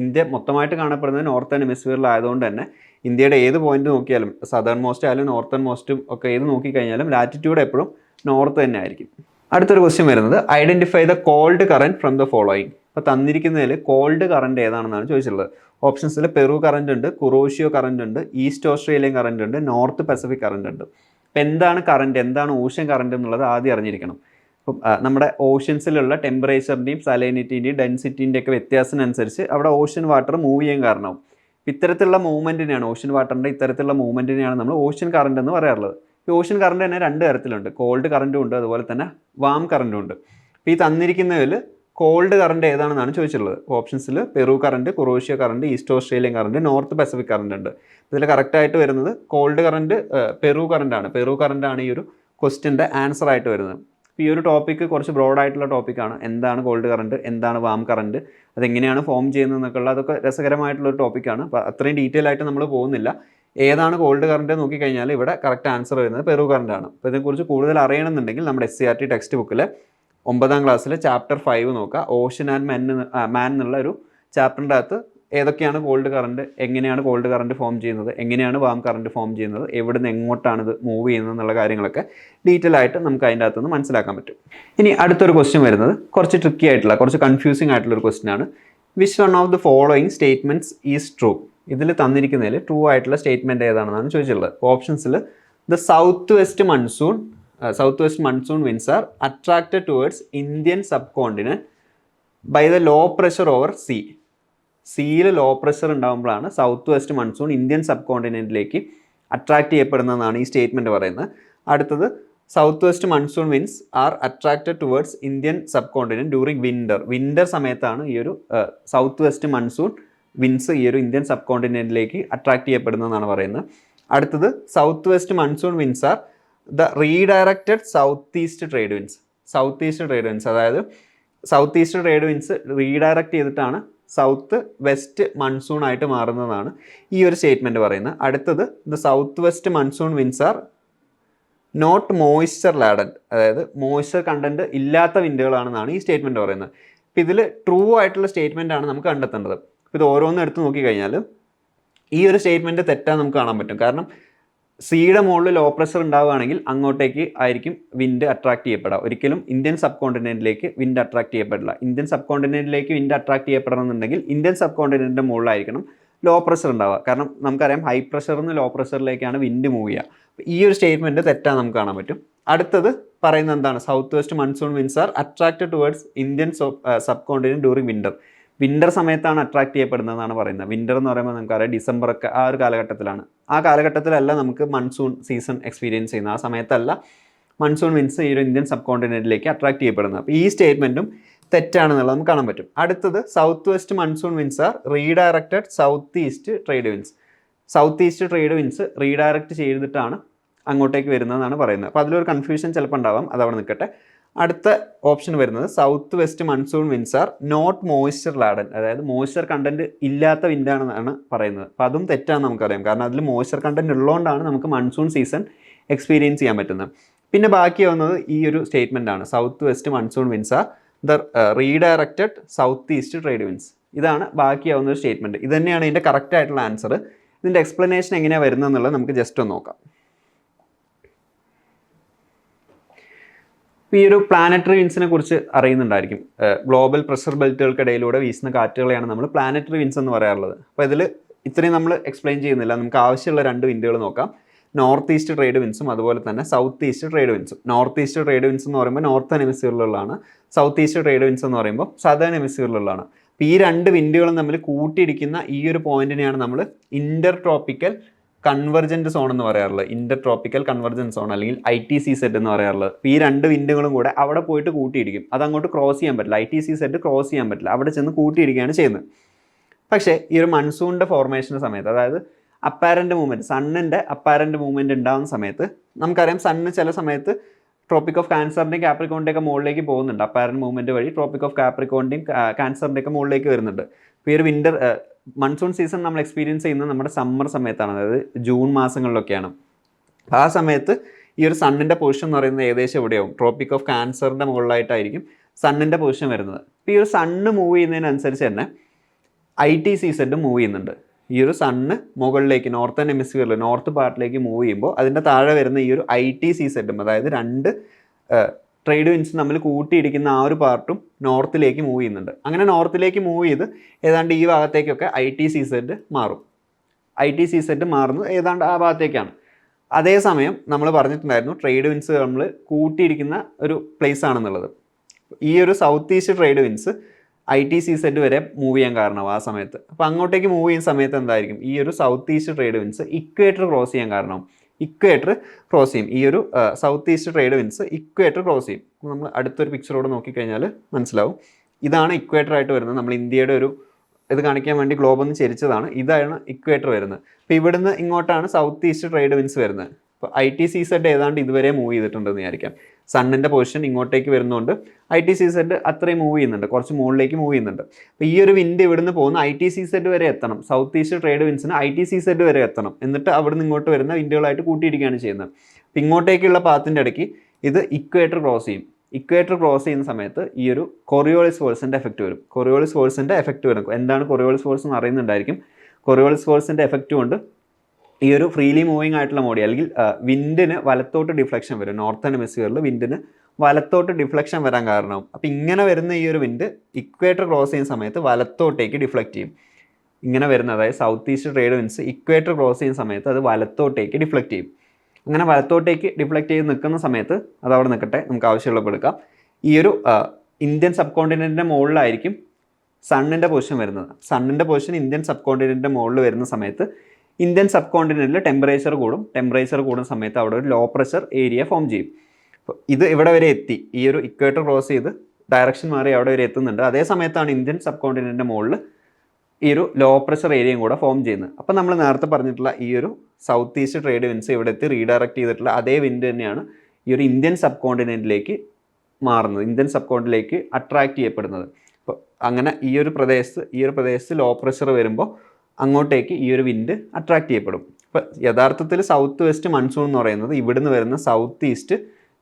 ഇന്ത്യ മൊത്തമായിട്ട് കാണപ്പെടുന്നത് നോർത്തേൺ ഹെമിസ്ഫിയറിലായതുകൊണ്ട് തന്നെ ഇന്ത്യയുടെ ഏത് പോയിന്റ് നോക്കിയാലും സദേൺ മോസ്റ്റ് ആയാലും നോർത്തേൺ മോസ്റ്റും ഒക്കെ ഏത് നോക്കിക്കഴിഞ്ഞാലും ലാറ്റിറ്റ്യൂഡ് എപ്പോഴും നോർത്ത് തന്നെ ആയിരിക്കും. അടുത്തൊരു ക്വസ്റ്റ്യൻ വരുന്നത് identify the cold current from the following അപ്പോൾ തന്നിരിക്കുന്നതിൽ കോൾഡ് കറന്റ് ഏതാണെന്നാണ് ചോദിച്ചിട്ടുള്ളത്. ഓപ്ഷൻസിൽ പെറു കറന്റ് ഉണ്ട് കുറോഷ്യോ കറന്റ് ഉണ്ട് ഈസ്റ്റ് ഓസ്ട്രേലിയൻ കറന്റ് ഉണ്ട് നോർത്ത് പസഫിക് കറന്റ് ഉണ്ട്. അപ്പോൾ എന്താണ് കറന്റ് എന്താണ് ഓഷ്യൻ കറന്റ് എന്നുള്ളത് ആദ്യം അറിഞ്ഞിരിക്കണം. അപ്പം നമ്മുടെ ഓഷ്യൻസിലുള്ള ടെമ്പറേച്ചറിന്റെയും സലൈനിറ്റിന്റെയും ഡെൻസിറ്റീന്റെ ഒക്കെ വ്യത്യാസത്തിനനുസരിച്ച് അവിടെ ഓഷ്യൻ വാട്ടർ മൂവ് ചെയ്യാൻ കാരണമാവും. ഇത്തരത്തിലുള്ള മൂവ്മെന്റിനെയാണ് ഓഷ്യൻ വാട്ടറിന്റെ ഇത്തരത്തിലുള്ള മൂവ്മെന്റിനെയാണ് നമ്മൾ ഓഷ്യൻ കറണ്ട് എന്ന് പറയാറുള്ളത്. ഈ ഓഷ്യൻ കറണ്ട് തന്നെ രണ്ട് തരത്തിലുണ്ട്. കോൾഡ് കറണ്ടും ഉണ്ട് അതുപോലെ തന്നെ വാം കറണ്ടും ഉണ്ട്. അപ്പോൾ ഈ തന്നിരിക്കുന്നതിൽ കോൾഡ് കറണ്ട് ഏതാണെന്നാണ് ചോദിച്ചിട്ടുള്ളത്. ഓപ്ഷൻസിൽ Peru current Kuroshio current east Australian current north Pacific current ഉണ്ട്. ഇതിൽ കറക്റ്റായിട്ട് വരുന്നത് കോൾഡ് കറണ്ട് പെറു കറണ്ടാണ് പെറു കറണ്ടാണ് ഈ ഒരു ക്വസ്റ്റ്യന്റെ ആൻസർ ആയിട്ട് വരുന്നത്. ഈ ഒരു ടോപ്പിക്ക് കുറച്ച് ബ്രോഡ് ആയിട്ടുള്ള ടോപ്പിക്കാണ് എന്താണ് കോൾഡ് കറണ്ട് എന്താണ് വാം കറണ്ട് അതെങ്ങനെയാണ് ഫോം ചെയ്യുന്നത് എന്നൊക്കെയുള്ള അതൊക്കെ രസകരമായിട്ടുള്ള ഒരു ടോപ്പിക്കാണ് അപ്പോൾ അത്രയും ഡീറ്റെയിൽ ആയിട്ട് നമ്മൾ പോകുന്നില്ല. ഏതാണ് കോൾഡ് കറണ്ട് നോക്കിക്കഴിഞ്ഞാൽ ഇവിടെ കറക്റ്റ് ആൻസർ വരുന്നത് പെറു കറണ്ട് ആണ്. അപ്പോൾ ഇതിനെക്കുറിച്ച് കൂടുതൽ അറിയണമെന്നുണ്ടെങ്കിൽ നമ്മുടെ S C R T text ബുക്കിൽ ഒമ്പതാം ക്ലാസ്സിൽ ചാപ്റ്റർ ഫൈവ് നോക്കുക. ഓഷൻ ആൻഡ് മെൻ മാൻ എന്നുള്ള ഒരു ചാപ്റ്ററിന്റെ അകത്ത് ഏതൊക്കെയാണ് കോൾഡ് കറണ്ട് എങ്ങനെയാണ് കോൾഡ് കറണ്ട് ഫോം ചെയ്യുന്നത് എങ്ങനെയാണ് വാം കറണ്ട് ഫോം ചെയ്യുന്നത് എവിടെ നിന്ന് എങ്ങോട്ടാണ് ഇത് മൂവ് ചെയ്യുന്നത് എന്നുള്ള കാര്യങ്ങളൊക്കെ ഡീറ്റെയിൽ ആയിട്ട് നമുക്ക് അതിന്റെ അകത്തുനിന്ന് മനസ്സിലാക്കാൻ പറ്റും. ഇനി അടുത്തൊരു ക്വസ്റ്റ്യൻ വരുന്നത് കുറച്ച് ട്രിക്കി ആയിട്ടുള്ള കുറച്ച് കൺഫ്യൂസിങ് ആയിട്ടുള്ള ഒരു ക്വസ്റ്റ്യൻ ആണ്. Which one of the following statements is true ഇതിൽ തന്നിരിക്കുന്നതിൽ ട്രൂ ആയിട്ടുള്ള സ്റ്റേറ്റ്മെന്റ് ഏതാണെന്നാണ് ചോദിച്ചിട്ടുള്ളത്. ഓപ്ഷൻസിൽ the south west monsoon south west monsoon winds are attracted towards Indian subcontinent by the low pressure over sea സീയിൽ low pressure ഉണ്ടാകുമ്പോഴാണ് south west monsoon Indian sub കോണ്ടിനെന്റിലേക്ക് attract ചെയ്യപ്പെടുന്നതെന്നാണ് ഈ statement പറയുന്നത്. അടുത്തത് south west monsoon winds are attracted towards Indian subcontinent during winter winter സമയത്താണ് ഈ ഒരു south west monsoon winds ഈ ഒരു Indian sub കോണ്ടിനെന്റിലേക്ക് അട്രാക്ട് ചെയ്യപ്പെടുന്നതെന്നാണ് പറയുന്നത്. അടുത്തത് south west monsoon winds are the redirected south east trade winds south east trade winds അതായത് south east trade winds redirect ചെയ്തിട്ടാണ് സൗത്ത് വെസ്റ്റ് മൺസൂൺ ആയിട്ട് മാറുന്നതാണ് ഈ ഒരു സ്റ്റേറ്റ്മെന്റ് പറയുന്നത്. അടുത്തത് the south west monsoon winds are not moisture laden അതായത് moisture content ഇല്ലാത്ത വിൻഡുകളാണെന്നാണ് ഈ സ്റ്റേറ്റ്മെന്റ് പറയുന്നത്. അപ്പോൾ ഇതിൽ ട്രൂ ആയിട്ടുള്ള സ്റ്റേറ്റ്മെന്റ് ആണ് നമുക്ക് കണ്ടെത്തേണ്ടത്. ഇത് ഓരോന്നും എടുത്ത് നോക്കിക്കഴിഞ്ഞാൽ ഈ ഒരു സ്റ്റേറ്റ്മെന്റ് തെറ്റാൻ നമുക്ക് കാണാൻ പറ്റും. കാരണം സിയുടെ മുകളിൽ ലോ പ്രഷർ ഉണ്ടാവുകയാണെങ്കിൽ അങ്ങോട്ടേക്ക് ആയിരിക്കും വിൻഡ് അട്രാക്ട് ചെയ്യപ്പെടുക. ഒരിക്കലും ഇന്ത്യൻ സബ് കോണ്ടിനെന്റിലേക്ക് വിൻഡ് അട്രാക്ട് ചെയ്യപ്പെടില്ല. ഇന്ത്യൻ സബ് കോണ്ടിനെന്റിലേക്ക് വിൻഡ് അട്രാക്ട് ചെയ്യപ്പെടണമെന്നുണ്ടെങ്കിൽ ഇന്ത്യൻ സബ് കോണ്ടിനെന്റിന്റെ മുകളിലായിരിക്കണം ലോ പ്രഷർ ഉണ്ടാവുക. കാരണം നമുക്കറിയാം ഹൈ പ്രഷറിൽ നിന്ന് ലോ പ്രഷറിലേക്കാണ് വിൻഡ് മൂവ് ചെയ്യുക. ഈ ഒരു സ്റ്റേറ്റ്മെന്റ് തെറ്റാൻ നമുക്ക് കാണാൻ പറ്റും. അടുത്തത് പറയുന്നത് എന്താണ്? South west monsoon winds are attracted towards Indian subcontinent during winter winter സമയത്താണ് അട്രാക്ട് ചെയ്യപ്പെടുന്നതെന്നാണ് പറയുന്നത്. വിന്റർ എന്ന് പറയുമ്പോൾ നമുക്കറിയാം ഡിസംബർ ഒക്കെ ആ ഒരു കാലഘട്ടത്തിലാണ്. ആ കാലഘട്ടത്തിലല്ല നമുക്ക് മൺസൂൺ സീസൺ എക്സ്പീരിയൻസ് ചെയ്യുന്നത്. ആ സമയത്തല്ല മൺസൂൺ മീൻസ് ഈ ഒരു ഇന്ത്യൻ സബ് കോണ്ടിനെന്റിലേക്ക് അട്രാക്ട് ചെയ്യപ്പെടുന്നത്. അപ്പോൾ ഈ സ്റ്റേറ്റ്മെന്റും തെറ്റാണെന്നുള്ളത് നമുക്ക് കാണാൻ പറ്റും. അടുത്തത് south west monsoon winds are redirected south east trade winds south east trade winds redirect ചെയ്തിട്ടാണ് അങ്ങോട്ടേക്ക് വരുന്നതെന്നാണ് പറയുന്നത്. അപ്പോൾ അതിലൊരു കൺഫ്യൂഷൻ ചിലപ്പോൾ ഉണ്ടാവാം. അതവിടെ നിൽക്കട്ടെ. അടുത്ത ഓപ്ഷൻ വരുന്നത് south west monsoon winds are not moisture laden അതായത് മോയ്സ്ചർ കണ്ടന്റ് ഇല്ലാത്ത വിൻഡാണെന്നാണ് പറയുന്നത്. അപ്പം അതും തെറ്റാണെന്ന് നമുക്കറിയാം. കാരണം അതിൽ മോയ്സ്ചർ കണ്ടന്റ് ഉള്ളതുകൊണ്ടാണ് നമുക്ക് മൺസൂൺ സീസൺ എക്സ്പീരിയൻസ് ചെയ്യാൻ പറ്റുന്നത്. പിന്നെ ബാക്കി വന്നത് ഈ ഒരു സ്റ്റേറ്റ്മെന്റ് ആണ്. South west monsoon winds are the redirected south east trade winds ഇതാണ് ബാക്കിയാവുന്ന ഒരു സ്റ്റേറ്റ്മെന്റ് ഇത് തന്നെയാണ് ഇതിന്റെ കറക്റ്റ് ആയിട്ടുള്ള ആൻസർ ഇതിന്റെ എക്സ്പ്ലനേഷൻ എങ്ങനെയാണ് വരുന്നതെന്നുള്ളത് നമുക്ക് ജസ്റ്റ് ഒന്ന് നോക്കാം. ഈ ഒരു പ്ലാനറ്ററി വിൻസിനെ കുറിച്ച് അറിയുന്നുണ്ടായിരിക്കും. ഗ്ലോബൽ പ്രഷർ ബെൽറ്റുകൾക്കിടയിലൂടെ വീശുന്ന കാറ്റുകളെയാണ് നമ്മൾ പ്ലാനറ്ററി വിൻസ് എന്ന് പറയാറുള്ളത്. അപ്പോൾ ഇതിൽ ഇത്രയും നമ്മൾ എക്സ്പ്ലെയിൻ ചെയ്യുന്നില്ല. നമുക്ക് ആവശ്യമുള്ള രണ്ട് വിൻഡുകൾ നോക്കാം. നോർത്ത് ഈസ്റ്റ് ട്രേഡ് വിൻസും അതുപോലെ തന്നെ സൗത്ത് ഈസ്റ്റ് ട്രേഡ് വിൻസും നോർത്ത് ഈസ്റ്റ് ട്രേഡ് വിൻസ് എന്ന് പറയുമ്പോൾ നോർത്ത് ഹെമിസ്ഫിയറിലുള്ളതാണ് സൗത്ത് ഈസ്റ്റ് ട്രേഡ് വിൻസ് എന്ന് പറയുമ്പോൾ സദേൺ ഹെമിസ്ഫിയറിലുള്ളതാണ് അപ്പോൾ ഈ രണ്ട് വിൻഡുകളും തമ്മിൽ കൂട്ടിയിടിക്കുന്ന ഈ ഒരു പോയിന്റിനെയാണ് നമ്മൾ ഇന്റർ ട്രോപ്പിക്കൽ കൺവെർജന്റ് സോൺ എന്ന് പറയാറുള്ളത്. ഇന്റർ ട്രോപ്പിക്കൽ കൺവെർജൻസ് സോൺ അല്ലെങ്കിൽ ഐ ടി സി സെറ്റ് എന്ന് പറയാറുള്ളത്. ഈ രണ്ട് വിൻഡുകളും കൂടെ അവിടെ പോയിട്ട് കൂട്ടിയിടിക്കും അത് അങ്ങോട്ട് ക്രോസ് ചെയ്യാൻ പറ്റില്ല. I T C Z cross ചെയ്യാൻ പറ്റില്ല. അവിടെ ചെന്ന് കൂട്ടിയിടിക്കുകയാണ് ചെയ്യുന്നത്. പക്ഷേ ഈ ഒരു മൺസൂണിന്റെ ഫോർമേഷന്റെ സമയത്ത് അതായത് അപ്പാരന്റ് മൂവ്മെന്റ് സണ്ണിന്റെ അപ്പാരന്റ് മൂവ്മെന്റ് ഉണ്ടാകുന്ന സമയത്ത് നമുക്കറിയാം സണ്ണ് ചില സമയത്ത് ട്രോപ്പിക് ഓഫ് ക്യാൻസറിന്റെയും കാപ്രിക്കോണിന്റെയൊക്കെ മുകളിലേക്ക് പോകുന്നുണ്ട്. അപ്പാരന്റ് മൂവ്മെന്റ് വഴി ട്രോപ്പിക് ഓഫ് കാപ്രിക്കോണിന്റെയും ക്യാൻസറിന്റെയൊക്കെ മുകളിലേക്ക് വരുന്നുണ്ട്. ഈ ഒരു വിന്റർ മൺസൂൺ സീസൺ നമ്മൾ എക്സ്പീരിയൻസ് ചെയ്യുന്നത് നമ്മുടെ സമ്മർ സമയത്താണ് അതായത് ജൂൺ മാസങ്ങളിലൊക്കെയാണ്. ആ സമയത്ത് ഈ ഒരു സണ്ണിന്റെ പൊസിഷൻ എന്ന് പറയുന്നത് ഏകദേശം എവിടെയാവും? ട്രോപ്പിക് ഓഫ് ക്യാൻസറിന്റെ മുകളിലായിട്ടായിരിക്കും സണ്ണിന്റെ പൊസിഷൻ വരുന്നത്. ഇപ്പോൾ ഈ ഒരു സണ്ണ് മൂവ് ചെയ്യുന്നതിനനുസരിച്ച് തന്നെ I T C Z move ചെയ്യുന്നുണ്ട്. ഈ ഒരു സണ്ണ് മുകളിലേക്ക് നോർത്തേൺ ഹെമിസ്ഫിയറിൽ നോർത്ത് പാർട്ടിലേക്ക് മൂവ് ചെയ്യുമ്പോൾ അതിന്റെ താഴെ വരുന്ന ഈ ഒരു ഐ ടി സി സെഡും അതായത് രണ്ട് ട്രേഡ് വിൻസ് തമ്മിൽ കൂട്ടിയിടിക്കുന്ന ആ ഒരു പാർട്ടും നോർത്തിലേക്ക് മൂവ് ചെയ്യുന്നുണ്ട്. അങ്ങനെ നോർത്തിലേക്ക് മൂവ് ചെയ്ത് ഏതാണ്ട് ഈ ഭാഗത്തേക്കൊക്കെ ഐ ടി സി സെഡ് മാറും. ഐ ടി സി സെഡ് മാറുന്നത് ഏതാണ്ട് ആ ഭാഗത്തേക്കാണ്. അതേസമയം നമ്മൾ പറഞ്ഞിട്ടുണ്ടായിരുന്നു ട്രേഡ് വിൻസ് നമ്മൾ കൂട്ടിയിരിക്കുന്ന ഒരു പ്ലേസ് ആണെന്നുള്ളത്. ഈ ഒരു south east trade winds I T C Z വരെ മൂവ് ചെയ്യാൻ കാരണമാവും ആ സമയത്ത്. അപ്പോൾ അങ്ങോട്ടേക്ക് മൂവ് ചെയ്യുന്ന സമയത്ത് എന്തായിരിക്കും? ഈ ഒരു south east trade winds equator cross ചെയ്യാൻ കാരണമാവും. ഇക്വേറ്റർ ക്രോസ് ചെയ്യും. ഈ ഒരു south east trade winds equator cross ചെയ്യും. നമ്മൾ അടുത്തൊരു പിക്ചറോട് നോക്കിക്കഴിഞ്ഞാൽ മനസ്സിലാവും. ഇതാണ് ഇക്വേറ്റർ ആയിട്ട് വരുന്നത്. നമ്മൾ ഇന്ത്യയുടെ ഒരു ഇത് കാണിക്കാൻ വേണ്ടി ഗ്ലോബ് ഒന്ന് ചരിച്ചതാണ്. ഇതാണ് ഇക്വേറ്റർ വരുന്നത്. അപ്പോൾ ഇവിടുന്ന് ഇങ്ങോട്ടാണ് സൗത്ത് ഈസ്റ്റ് ട്രേഡ് വിൻസ് വരുന്നത്. അപ്പോൾ ഐ ടി സി സെഡ് ഏതാണ്ട് ഇതുവരെ മൂവ് ചെയ്തിട്ടുണ്ടെന്ന് വിചാരിക്കാം. സണ്ണിന്റെ പൊസിഷൻ ഇങ്ങോട്ടേക്ക് വരുന്നതുകൊണ്ട് ഐ ടി സി സെറ്റ് അത്രയും മൂവ് ചെയ്യുന്നുണ്ട്. കുറച്ച് മുകളിലേക്ക് മൂവ് ചെയ്യുന്നുണ്ട്. അപ്പോൾ ഈ ഒരു വിൻഡ് ഇവിടുന്ന് പോകുന്ന ഐ ടി സി സെറ്റ് വരെ എത്തണം. സൗത്ത് ഈസ്റ്റ് ട്രേഡ് വിൻസിന് ഐ ടി സി സെറ്റ് വരെ എത്തണം. എന്നിട്ട് അവിടുന്ന് ഇങ്ങോട്ട് വരുന്ന വിൻഡുകളായിട്ട് കൂട്ടിയിടിക്കുകയാണ് ചെയ്യുന്നത്. അപ്പോൾ ഇങ്ങോട്ടേക്കുള്ള പാത്തിന്റെ ഇടയ്ക്ക് ഇത് ഇക്വേറ്റർ ക്രോസ് ചെയ്യും. ഇക്വേറ്റർ ക്രോസ് ചെയ്യുന്ന സമയത്ത് ഈ ഒരു കൊറിയോളിസ് ഫോഴ്സിന്റെ എഫക്റ്റ് വരും. കൊറിയോളിസ് ഫോഴ്സിന്റെ എഫക്റ്റ് വരും. എന്താണ് കൊറിയോളിസ് ഫോഴ്സ് എന്ന് അറിയുന്നുണ്ടായിരിക്കും. കൊറിയോളിസ് ഫോഴ്സിന്റെ എഫക്റ്റ് കൊണ്ട് ഈ ഒരു ഫ്രീലി മൂവിങ് ആയിട്ടുള്ള മോഡി അല്ലെങ്കിൽ വിൻഡിന് വലത്തോട്ട് ഡിഫ്ലക്ഷൻ വരും. നോർത്തേൺ ഹെമിസ്ഫിയറിൽ വിൻഡിന് വലത്തോട്ട് ഡിഫ്ലക്ഷൻ വരാൻ കാരണം. അപ്പോൾ ഇങ്ങനെ വരുന്ന ഈ ഒരു വിൻഡ് ഇക്വേറ്റർ ക്രോസ് ചെയ്യുന്ന സമയത്ത് വലത്തോട്ടേക്ക് ഡിഫ്ലക്റ്റ് ചെയ്യും. ഇങ്ങനെ വരുന്ന അതായത് south east trade winds equator cross ചെയ്യുന്ന സമയത്ത് അത് വലത്തോട്ടേക്ക് ഡിഫ്ലക്റ്റ് ചെയ്യും. അങ്ങനെ വലത്തോട്ടേക്ക് ഡിഫ്ലക്റ്റ് ചെയ്ത് നിൽക്കുന്ന സമയത്ത് അത് അവിടെ നിൽക്കട്ടെ നമുക്ക് ആവശ്യമുള്ളപ്പോൾ എടുക്കാം. ഈ ഒരു ഇന്ത്യൻ സബ് കോണ്ടിനെന്റിന്റെ മുകളിലായിരിക്കും സണ്ണിന്റെ പൊസിഷൻ വരുന്നത്. സണ്ണിന്റെ പൊസിഷൻ ഇന്ത്യൻ സബ് കോണ്ടിനെന്റിന്റെ മുകളിൽ വരുന്ന സമയത്ത് ഇന്ത്യൻ സബ് കോണ്ടിനെന്റിൽ ടെമ്പറേച്ചർ കൂടും. ടെമ്പറേച്ചർ കൂടുന്ന സമയത്ത് അവിടെ ഒരു ലോ പ്രഷർ ഏരിയ ഫോം ചെയ്യും. ഇത് ഇവിടെ വരെ എത്തി. ഈ ഒരു ഇക്വേറ്റർ ക്രോസ് ചെയ്ത് ഡയറക്ഷൻ മാറി അവിടെ വരെ എത്തുന്നുണ്ട്. അതേ സമയത്താണ് ഇന്ത്യൻ സബ് കോണ്ടിനെന്റിന്റെ മുകളിൽ ഈ ഒരു ലോ പ്രഷർ ഏരിയയും കൂടെ ഫോം ചെയ്യുന്നത്. അപ്പം നമ്മൾ നേരത്തെ പറഞ്ഞിട്ടുള്ള ഈ ഒരു സൗത്ത് ഈസ്റ്റ് ട്രേഡ് വിൻസ് ഇവിടെ എത്തി റീഡയറക്റ്റ് ചെയ്തിട്ടുള്ള അതേ വിൻഡ് തന്നെയാണ് ഈ ഒരു ഇന്ത്യൻ സബ് കോണ്ടിനെന്റിലേക്ക് മാറുന്നത്. ഇന്ത്യൻ സബ് കോണ്ടിലേക്ക് അട്രാക്റ്റ് ചെയ്യപ്പെടുന്നത്. അപ്പോൾ അങ്ങനെ ഈ ഒരു പ്രദേശത്ത് ഈ ഒരു പ്രദേശത്ത് ലോ പ്രഷർ വരുമ്പോൾ അങ്ങോട്ടേക്ക് ഈ ഒരു വിൻഡ് അട്രാക്റ്റ് ചെയ്യപ്പെടും. അപ്പോൾ യഥാർത്ഥത്തിൽ സൗത്ത് വെസ്റ്റ് മൺസൂൺ എന്ന് പറയുന്നത് ഇവിടുന്ന് വരുന്ന സൗത്ത് ഈസ്റ്റ്